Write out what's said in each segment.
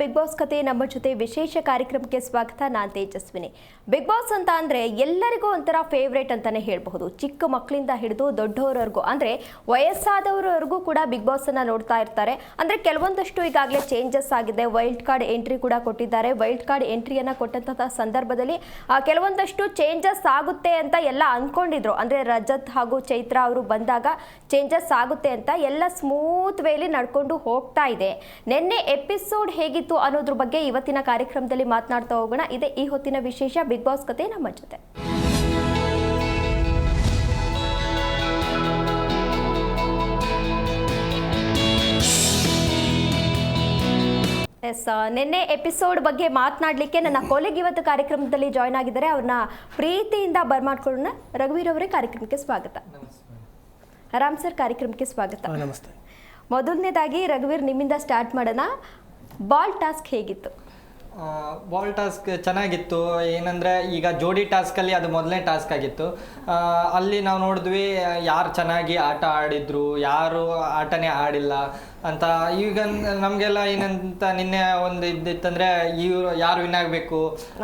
Big boss ಕತೆ ನಮ್ಮ ಜೊತೆ ವಿಶೇಷ ಕಾರ್ಯಕ್ರಮಕ್ಕೆ ಸ್ವಾಗತ. ನಾನು ತೇಜಸ್ವಿನಿ. ಬಿಗ್ ಬಾಸ್ ಅಂತ ಅಂದರೆ ಎಲ್ಲರಿಗೂ ಒಂಥರ ಫೇವ್ರೇಟ್ ಅಂತಾನೆ ಹೇಳಬಹುದು. ಚಿಕ್ಕ ಮಕ್ಕಳಿಂದ ಹಿಡಿದು ದೊಡ್ಡವರವರೆಗೂ, ಅಂದ್ರೆ ವಯಸ್ಸಾದವರವರೆಗೂ ಕೂಡ ಬಿಗ್ ಬಾಸನ್ನು ನೋಡ್ತಾ ಇರ್ತಾರೆ. ಅಂದ್ರೆ ಕೆಲವೊಂದಷ್ಟು ಈಗಾಗಲೇ ಚೇಂಜಸ್ ಆಗಿದೆ. ವೈಲ್ಡ್ ಕಾರ್ಡ್ ಎಂಟ್ರಿ ಕೂಡ ಕೊಟ್ಟಿದ್ದಾರೆ. ವೈಲ್ಡ್ ಕಾರ್ಡ್ ಎಂಟ್ರಿಯನ್ನ ಕೊಟ್ಟಂತಹ ಸಂದರ್ಭದಲ್ಲಿ ಕೆಲವೊಂದಷ್ಟು ಚೇಂಜಸ್ ಆಗುತ್ತೆ ಅಂತ ಎಲ್ಲ ಅನ್ಕೊಂಡಿದ್ರು. ಅಂದ್ರೆ ರಜತ್ ಹಾಗೂ ಚೈತ್ರ ಅವರು ಬಂದಾಗ ಚೇಂಜಸ್ ಆಗುತ್ತೆ ಅಂತ ಎಲ್ಲ ಸ್ಮೂತ್ ವೇಲಿ ನಡ್ಕೊಂಡು ಹೋಗ್ತಾ ಇದೆ. ನಿನ್ನೆ ಎಪಿಸೋಡ್ ಹೇಗಿತ್ತು? ಅನ್ನೋದ್ರ ಬಗ್ಗೆ ಇವತ್ತಿನ ಕಾರ್ಯಕ್ರಮದಲ್ಲಿ ಮಾತನಾಡ್ತಾ ಹೋಗೋಣ. ಇದೆ ಈ ಹೊತ್ತಿನ ವಿಶೇಷ ಬಿಗ್ ಬಾಸ್ ಕತೆ ನಮ್ಮ ಜೊತೆ. ಎಸ್ ನಿನ್ನೆ ಎಪಿಸೋಡ್ ಬಗ್ಗೆ ಮಾತನಾಡಲಿಕ್ಕೆ ನನ್ನ ಕೊಲೆಗೆ ಇವತ್ತು ಕಾರ್ಯಕ್ರಮದಲ್ಲಿ ಜಾಯ್ನ್ ಆಗಿದ್ದಾರೆ. ಅವ್ರನ್ನ ಪ್ರೀತಿಯಿಂದ ಬರ್ಮಾಡ್ಕೊಳ್ಳೋಣ. ರಘುವೀರ್ ಅವರೇ ಕಾರ್ಯಕ್ರಮಕ್ಕೆ ಸ್ವಾಗತ. ರಾಮ್ ಸರ್ ಕಾರ್ಯಕ್ರಮಕ್ಕೆ ಸ್ವಾಗತ. ನಮಸ್ತೆ. ಮೊದಲನೇದಾಗಿ ರಘುವೀರ್ ನಿಮ್ಮಿಂದ ಸ್ಟಾರ್ಟ್ ಮಾಡೋಣ. ಬಾಲ್ ಟಾಸ್ಕ್ ಹೇಗಿತ್ತು? ಬಾಲ್ ಟಾಸ್ಕ್ ಚೆನ್ನಾಗಿತ್ತು. ಏನಂದರೆ ಈಗ ಜೋಡಿ ಟಾಸ್ಕಲ್ಲಿ ಅದು ಮೊದಲನೇ ಟಾಸ್ಕ್ ಆಗಿತ್ತು. ಅಲ್ಲಿ ನಾವು ನೋಡಿದ್ವಿ ಯಾರು ಚೆನ್ನಾಗಿ ಆಟ ಆಡಿದ್ರು, ಯಾರು ಆಟನೇ ಆಡಿಲ್ಲ. ಅಂತ. ಈಗ ನಮಗೆಲ್ಲ ಏನಂತ ನಿನ್ನೆ ಒಂದು ಇದ್ದಿತ್ತಂದ್ರೆ ಇವ್ರು ಯಾರು ವಿನ್ ಆಗಬೇಕು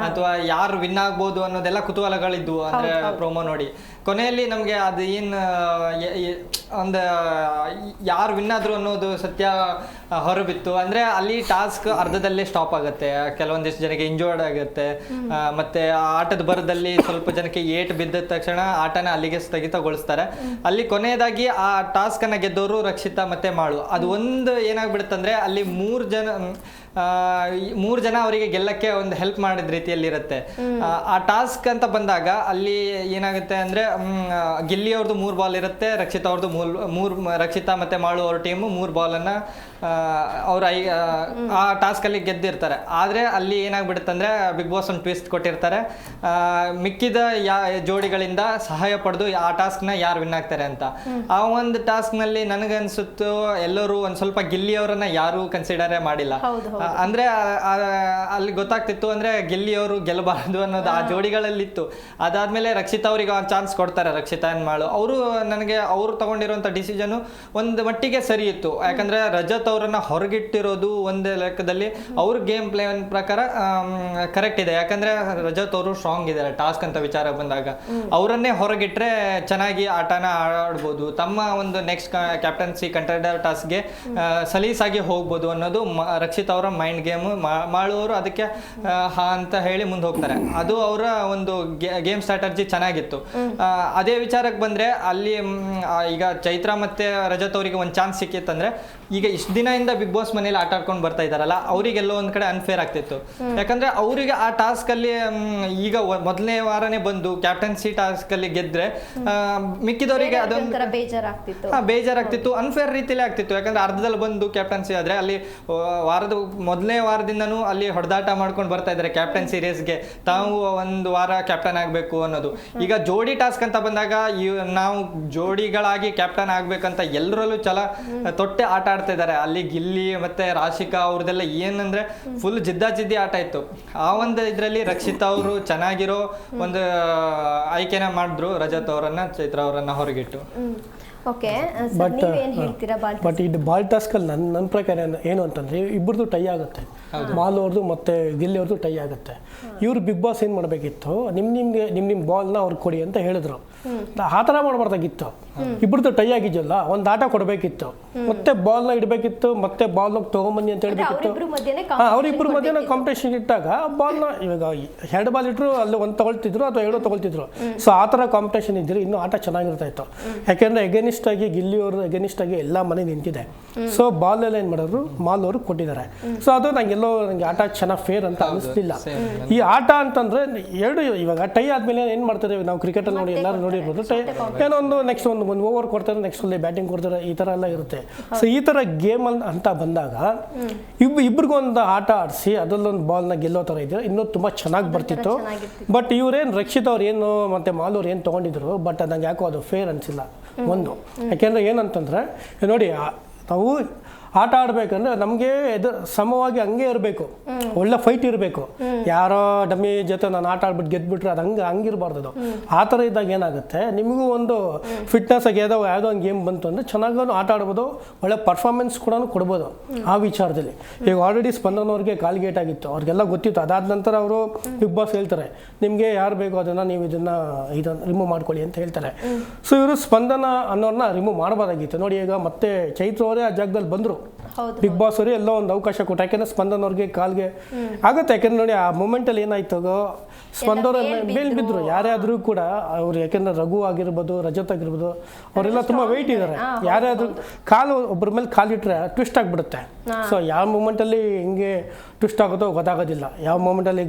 ಅಥವಾ ಯಾರು ವಿನ್ ಆಗ್ಬೋದು ಅನ್ನೋದೆಲ್ಲ ಕುತೂಹಲಗಳಿದ್ವು ಅಂದ್ರೆ ಪ್ರೋಮೋ ನೋಡಿ. ಕೊನೆಯಲ್ಲಿ ನಮಗೆ ಅದು ಏನು ಒಂದು ಯಾರು ವಿನ್ ಆದ್ರು ಅನ್ನೋದು ಸತ್ಯ ಹೊರಬಿತ್ತು. ಅಂದ್ರೆ ಅಲ್ಲಿ ಟಾಸ್ಕ್ ಅರ್ಧದಲ್ಲೇ ಸ್ಟಾಪ್ ಆಗುತ್ತೆ. ಕೆಲವೊಂದಿಷ್ಟು ಜನಕ್ಕೆ ಇಂಜೋರ್ಡ್ ಆಗುತ್ತೆ. ಮತ್ತೆ ಆಟದ ಬರದಲ್ಲಿ ಸ್ವಲ್ಪ ಜನಕ್ಕೆ ಏಟ್ ಬಿದ್ದ ತಕ್ಷಣ ಆಟನ ಅಲ್ಲಿಗೆ ಸ್ಥಗಿತಗೊಳಿಸ್ತಾರೆ. ಅಲ್ಲಿ ಕೊನೆಯದಾಗಿ ಆ ಟಾಸ್ಕ್ ಅನ್ನ ಗೆದ್ದವರು ರಕ್ಷಿತಾ ಮತ್ತೆ ಮಾಡು ಅದು ಒಂದು ಏನಾಗ್ಬಿಡುತ್ತಂದ್ರೆ ಅಲ್ಲಿ ಮೂರು ಜನ ಆ, ಮೂರು ಜನ ಅವರಿಗೆ ಗೆಲ್ಲಕ್ಕೆ ಒಂದು ಹೆಲ್ಪ್ ಮಾಡಿದ ರೀತಿಯಲ್ಲಿ ಇರುತ್ತೆ. ಆ, ಟಾಸ್ಕ್ ಅಂತ ಬಂದಾಗ ಅಲ್ಲಿ ಏನಾಗುತ್ತೆ ಅಂದ್ರೆ ಗೆಲ್ಲಿ ಗಿಲ್ಲಿ ಅವ್ರದ್ದು ಮೂರು ಬಾಲ್ ಇರುತ್ತೆ ರಕ್ಷಿತಾ ಅವ್ರದ್ದು ಮೂರ್ ಮೂರು ರಕ್ಷಿತಾ ಮತ್ತೆ ಮಾಳು ಅವ್ರ ಟೀಮು ಮೂರು ಬಾಲನ್ನ ಅವ್ರ ಐ ಆ, ಟಾಸ್ಕಲ್ಲಿ ಟಾಸ್ಕ್ ಅಲ್ಲಿ ಗೆದ್ದಿರ್ತಾರೆ. ಆದ್ರೆ ಅಲ್ಲಿ ಏನಾಗ್ಬಿಡುತ್ತೆ ಅಂದ್ರೆ ಬಿಗ್ ಬಾಸ್ ಒಂದು ಟ್ವಿಸ್ಟ್ ಕೊಟ್ಟಿರ್ತಾರೆ. ಮಿಕ್ಕಿದ ಯಾ ಜೋಡಿಗಳಿಂದ ಸಹಾಯ ಪಡೆದು ಆ ಟಾಸ್ಕ್ನ ಯಾರು ವಿನ್ ಆಗ್ತಾರೆ ಅಂತ. ಆ ಒಂದು ಟಾಸ್ಕ್ನಲ್ಲಿ ನನಗನ್ಸುತ್ತು ಎಲ್ಲರೂ ಒಂದು ಸ್ವಲ್ಪ ಗಿಲ್ಲಿಯವರನ್ನ ಯಾರೂ ಯಾರು ಕನ್ಸಿಡರೇ ಮಾಡಿಲ್ಲ ಅಂದರೆ ಅಲ್ಲಿ ಗೊತ್ತಾಗ್ತಿತ್ತು ಅಂದ್ರೆ ಗಿಲ್ಲಿಯವರು ಗೆಲ್ಲಬಾರದು ಅನ್ನೋದು ಆ ಜೋಡಿಗಳಲ್ಲಿತ್ತು. ಅದಾದಮೇಲೆ ರಕ್ಷಿತಾ ಅವರಿಗೆ ಒಂದು ಚಾನ್ಸ್ ಕೊಡ್ತಾರೆ ರಕ್ಷಿತಾ ಮಾಳು ಅವರು ನನಗೆ ಅವರು ತಗೊಂಡಿರುವಂತ ಡಿಸಿಷನು ಒಂದು ಮಟ್ಟಿಗೆ ಸರಿ ಇತ್ತು. ಯಾಕಂದ್ರೆ ರಜತ್ ಅವರನ್ನ ಹೊರಗಿಟ್ಟಿರೋದು ಒಂದೇ ಲೆಕ್ಕದಲ್ಲಿ ಅವ್ರ ಗೇಮ್ ಪ್ಲೇ ಪ್ರಕಾರ ಕರೆಕ್ಟ್ ಇದೆ. ಯಾಕಂದ್ರೆ ರಜತ್ ಅವರು ಸ್ಟ್ರಾಂಗ್ ಇದ್ದಾರೆ ಟಾಸ್ಕ್ ಅಂತ ವಿಚಾರ ಬಂದಾಗ. ಅವರನ್ನೇ ಹೊರಗಿಟ್ರೆ ಚೆನ್ನಾಗಿ ಆಟನ ಆಡ್ಬೋದು. ತಮ್ಮ ಒಂದು ನೆಕ್ಸ್ಟ್ ಕ್ಯಾಪ್ಟನ್ಸಿ ಕಂಟೆಂಡರ್ ಟಾಸ್ಕ್ಗೆ ಸಲೀಸಾಗಿ ಹೋಗ್ಬೋದು ಅನ್ನೋದು ರಕ್ಷಿತ್ ಅವರ ಮೈಂಡ್ ಗೇಮ್ ಮಾಡುವವರು ಅದಕ್ಕೆ ಹಾ ಅಂತ ಹೇಳಿ ಮುಂದೆ ಹೋಗ್ತಾರೆ. ಅದು ಅವರ ಒಂದು ಗೇಮ್ ಸ್ಟ್ರಾಟರ್ಜಿ ಚೆನ್ನಾಗಿತ್ತು. ಅದೇ ವಿಚಾರಕ್ಕೆ ಬಂದ್ರೆ ಅಲ್ಲಿ ಈಗ ಚೈತ್ರ ಮತ್ತೆ ರಜತ್ ಅವರಿಗೆ ಒಂದು ಚಾನ್ಸ್ ಸಿಕ್ಕಿತ್ತಂದ್ರೆ ಈಗ ಇಷ್ಟು ದಿನದಿಂದ ಬಿಗ್ ಬಾಸ್ ಮನೇಲಿ ಆಟ ಆಡ್ಕೊಂಡು ಬರ್ತಾ ಇದಾರಲ್ಲ ಅವರಿಗೆಲ್ಲೋ ಒಂದ್ ಕಡೆ ಅನ್ಫೇರ್ ಆಗ್ತಿತ್ತು. ಯಾಕಂದ್ರೆ ಅವರಿಗೆ ಆ ಟಾಸ್ಕ್ ಅಲ್ಲಿ ಈಗ ಮೊದಲನೇ ವಾರನೇ ಬಂದು ಕ್ಯಾಪ್ಟನ್ಸಿ ಟಾಸ್ಕ್ ಅಲ್ಲಿ ಗೆದ್ರೆ ಮಿಕ್ಕಿದವರಿಗೆ ಅದೊಂದು ಬೇಜಾರಾಗ್ತಿತ್ತು. ಬೇಜಾರಾಗ್ತಿತ್ತು. ಅನ್ಫೇರ್ ರೀತಿಲೇ ಆಗ್ತಿತ್ತು. ಯಾಕಂದ್ರೆ ಅರ್ಧದಲ್ಲಿ ಬಂದು ಕ್ಯಾಪ್ಟನ್ಸಿ ಆದ್ರೆ ಅಲ್ಲಿ ವಾರದ ಮೊದಲನೇ ವಾರದಿಂದನೂ ಅಲ್ಲಿ ಹೊಡೆದಾಟ ಮಾಡ್ಕೊಂಡು ಬರ್ತಾ ಇದ್ದಾರೆ ಕ್ಯಾಪ್ಟನ್ಸಿ ರೇಸ್ಗೆ ತಾವು ಒಂದು ವಾರ ಕ್ಯಾಪ್ಟನ್ ಆಗಬೇಕು ಅನ್ನೋದು. ಈಗ ಜೋಡಿ ಟಾಸ್ಕ್ ಅಂತ ಬಂದಾಗ ನಾವು ಜೋಡಿಗಳಾಗಿ ಕ್ಯಾಪ್ಟನ್ ಆಗ್ಬೇಕಂತ ಎಲ್ಲರಲ್ಲೂ ಚಲ ತೊಟ್ಟೆ ಆಟ ಆಡ್ತಾ ಇದ್ದಾರೆ. ಅಲ್ಲಿ ಗಿಲ್ಲಿ ಮತ್ತೆ ರಾಶಿಕಾ ಅವ್ರದ್ದೆಲ್ಲ ಏನಂದ್ರೆ ಫುಲ್ ಜಿದ್ದಾಜಿದ್ದಿ ಆಟ ಇತ್ತು. ಆ ಒಂದು ಇದರಲ್ಲಿ ರಕ್ಷಿತಾ ಅವರು ಚೆನ್ನಾಗಿರೋ ಒಂದು ಆಯ್ಕೆನ ಮಾಡಿದ್ರು ರಜತ್ ಅವರನ್ನ ಚೈತ್ರ ಅವರನ್ನ ಹೊರಗಿಟ್ಟು. ಓಕೆ ಬಟ್ ಬಟ್ ಇದು ಬಾಲ್ ಟಾಸ್ಕಲ್ಲಿ ನನ್ನ ನನ್ನ ಪ್ರಕಾರ ಏನು- ಏನು ಅಂತಂದ್ರೆ ಇಬ್ಬರದು ಟೈ ಆಗುತ್ತೆ. ಮಾಲ್ ಅವ್ರದ್ದು ಮತ್ತೆ ಗಿಲ್ಲಿ ಅವ್ರದ್ದು ಟೈ ಆಗುತ್ತೆ. ಇವ್ರು ಬಿಗ್ ಬಾಸ್ ಏನು ಮಾಡಬೇಕಿತ್ತು ನಿಮ್ಮ ನಿಮ್ಗೆ ನಿಮ್ಮ ನಿಮ್ಮ ಬಾಲ್ನ ಅವ್ರಿಗೆ ಕೊಡಿ ಅಂತ ಹೇಳಿದ್ರು. ಆ ಥರ ಮಾಡಬಾರ್ದಾಗಿತ್ತು. ಇಬ್ಬರದ್ದು ಟೈ ಆಗಿದ್ಯಲ್ಲ ಒಂದು ಆಟ ಕೊಡಬೇಕಿತ್ತು. ಮತ್ತೆ ಬಾಲ್ನ ಇಡಬೇಕಿತ್ತು ಮತ್ತೆ ಬಾಲ್ನ ತೊಗೊಂಬನ್ನಿ ಅಂತ ಹೇಳ್ಬೇಕಿತ್ತು. ಹಾಂ ಅವರಿಬ್ಬರು ಮಧ್ಯಾಹ್ನ ಕಾಂಪಿಟೇಷನ್ ಇಟ್ಟಾಗ ಬಾಲ್ನ ಇವಾಗ ಎರಡು ಬಾಲ್ ಇಟ್ಟರು ಅಲ್ಲಿ ಒಂದು ತಗೊಳ್ತಿದ್ರು ಅಥವಾ ಎರಡು ತಗೊಳ್ತಿದ್ರು. ಸೊ ಆ ಥರ ಕಾಂಪಿಟೇಷನ್ ಇದ್ರೆ ಇನ್ನೂ ಆಟ ಚೆನ್ನಾಗಿರ್ತಾ ಇತ್ತು ಯಾಕೆಂದ್ರೆ ಎಗೇನಿಸ್ಟ್ ಆಗಿ ಗಿಲ್ಲಿ ಅವರು ಎಗೇನಿಸ್ಟ್ ಆಗಿ ಎಲ್ಲ ಮನೆ ನಿಂತಿದೆ. ಸೊ ಬಾಲ್ ಎಲ್ಲ ಏನು ಮಾಡೋರು ಮಾಲ್ ಅವರು ಕೊಟ್ಟಿದ್ದಾರೆ. ಸೊ ಅದು ನಂಗೆಲ್ಲೋ ನನಗೆ ಆಟ ಚೆನ್ನಾಗಿ ಫೇರ್ ಅಂತ ಅನಿಸ್ಲಿಲ್ಲ. ಈ ಆಟ ಅಂತಂದ್ರೆ ಎರಡು ಇವಾಗ ಟೈ ಆದ್ಮೇಲೆ ಏನು ಮಾಡ್ತಾರೆ ನಾವು ಕ್ರಿಕೆಟಲ್ಲಿ ನೋಡಿ ಎಲ್ಲರೂ ನೋಡಿರ್ಬೋದು ಏನೋ ಒಂದು ನೆಕ್ಸ್ಟ್ ಒಂದು ಒಂದು ಓವರ್ ಕೊಡ್ತಾರೆ ನೆಕ್ಸ್ಟ್ ಅಲ್ಲಿ ಬ್ಯಾಟಿಂಗ್ ಕೊಡ್ತಾರೆ ಈ ಥರ ಎಲ್ಲ ಇರುತ್ತೆ. ಸೊ ಈ ಥರ ಗೇಮ್ ಅಂತ ಬಂದಾಗ ಇಬ್ ಇಬ್ರಿಗೂ ಒಂದು ಆಟ ಆಡಿಸಿ ಅದರಲ್ಲೊಂದು ಬಾಲ್ನ ಗೆಲ್ಲೋ ಥರ ಇದ್ರೆ ಇನ್ನೂ ತುಂಬ ಚೆನ್ನಾಗಿ ಬರ್ತಿತ್ತು. ಬಟ್ ಇವರೇನು ರಕ್ಷಿತ್ ಅವ್ರು ಏನು ಮತ್ತೆ ಮಾಲೂರು ಏನು ತೊಗೊಂಡಿದ್ರು ಬಟ್ ಅದಂಗೆ ಯಾಕೋ ಅದು ಫೇರ್ ಅನಿಸಿಲ್ಲ. ಒಂದು. ಯಾಕೆಂದ್ರೆ ಏನಂತಂದ್ರೆ ನೋಡಿ ನಾವು ಆಟ ಆಡ್ಬೇಕಂದ್ರೆ ನಮಗೆ ಇದು ಸಮವಾಗಿ ಹಂಗೆ ಇರಬೇಕು. ಒಳ್ಳೆ ಫೈಟ್ ಇರಬೇಕು. ಯಾರೋ ಡಮ್ಮಿ ಜೊತೆ ನಾನು ಆಟ ಆಡ್ಬಿಟ್ಟು ಗೆದ್ಬಿಟ್ರೆ ಅದು ಹಂಗೆ ಹಂಗಿರಬಾರ್ದು ಅದು. ಆ ಥರ ಇದ್ದಾಗ ಏನಾಗುತ್ತೆ? ನಿಮಗೂ ಒಂದು ಫಿಟ್ನೆಸ್ ಆಗಿ ಯಾವುದೋ ಯಾವುದೋ ಒಂದು ಗೇಮ್ ಬಂತು ಅಂದರೆ ಚೆನ್ನಾಗಿ ಆಟ ಆಡ್ಬೋದು ಒಳ್ಳೆ ಪರ್ಫಾರ್ಮೆನ್ಸ್ ಕೂಡ ಕೊಡ್ಬೋದು ಆ ವಿಚಾರದಲ್ಲಿ. ಈಗ ಆಲ್ರೆಡಿ ಸ್ಪಂದನವ್ರಿಗೆ ಅವ್ರಿಗೆ ಕಾಲ್ಗೇಟ್ ಆಗಿತ್ತು. ಅವ್ರಿಗೆಲ್ಲ ಗೊತ್ತಿತ್ತು. ಅದಾದ ನಂತರ ಅವರು ಬಿಗ್ ಬಾಸ್ ಹೇಳ್ತಾರೆ ನಿಮಗೆ ಯಾರು ಬೇಕೋ ಅದನ್ನು ನೀವು ಇದನ್ನು ಇದನ್ನು ರಿಮೂವ್ ಮಾಡ್ಕೊಳ್ಳಿ ಅಂತ ಹೇಳ್ತಾರೆ. ಸೊ ಇವರು ಸ್ಪಂದನ ಅನ್ನೋರನ್ನ ರಿಮೂವ್ ಮಾಡಬಾರ್ದಾಗಿತ್ತು. ನೋಡಿ ಈಗ ಮತ್ತೆ ಚೈತ್ರ ಅವರೇ ಆ ಜಾಗದಲ್ಲಿ ಬಂದರು. ಬಿಗ್ ಬಾಸ್ ಅವರು ಎಲ್ಲೋ ಒಂದು ಅವಕಾಶ ಕೊಟ್ಟು ಯಾಕೆಂದ್ರೆ ಸ್ಪಂದನ್ ಅವ್ರಿಗೆ ಕಾಲ್ಗೆ ಆಗುತ್ತೆ. ಯಾಕೆಂದ್ರೆ ನೋಡಿ ಆ ಮೂಮೆಂಟಲ್ಲಿ ಏನಾಯ್ತು ಸ್ಪಂದವ್ರ ಮೇಲ್ ಬಿದ್ರು. ಯಾರೇ ಆದ್ರೂ ಕೂಡ ಅವ್ರು ಯಾಕೆಂದ್ರೆ ರಘು ಆಗಿರ್ಬೋದು ರಜತ್ ಆಗಿರ್ಬೋದು ಅವರೆಲ್ಲ ತುಂಬಾ ವೆಯ್ಟ್ ಇದ್ದಾರೆ ಯಾರೇ ಆದ್ರೂ ಕಾಲು ಒಬ್ಬರ ಮೇಲೆ ಕಾಲಿಟ್ರೆ ಟ್ವಿಸ್ಟ್ ಆಗಿಬಿಡುತ್ತೆ. ಸೊ ಯಾವ ಮೂಮೆಂಟಲ್ಲಿ ಹಿಂಗೆ ಟ್ವಿಸ್ಟ್ ಆಗುತ್ತೋ ಗೊತ್ತಾಗೋದಿಲ್ಲ. ಯಾವ ಮೂಮೆಂಟಲ್ಲಿ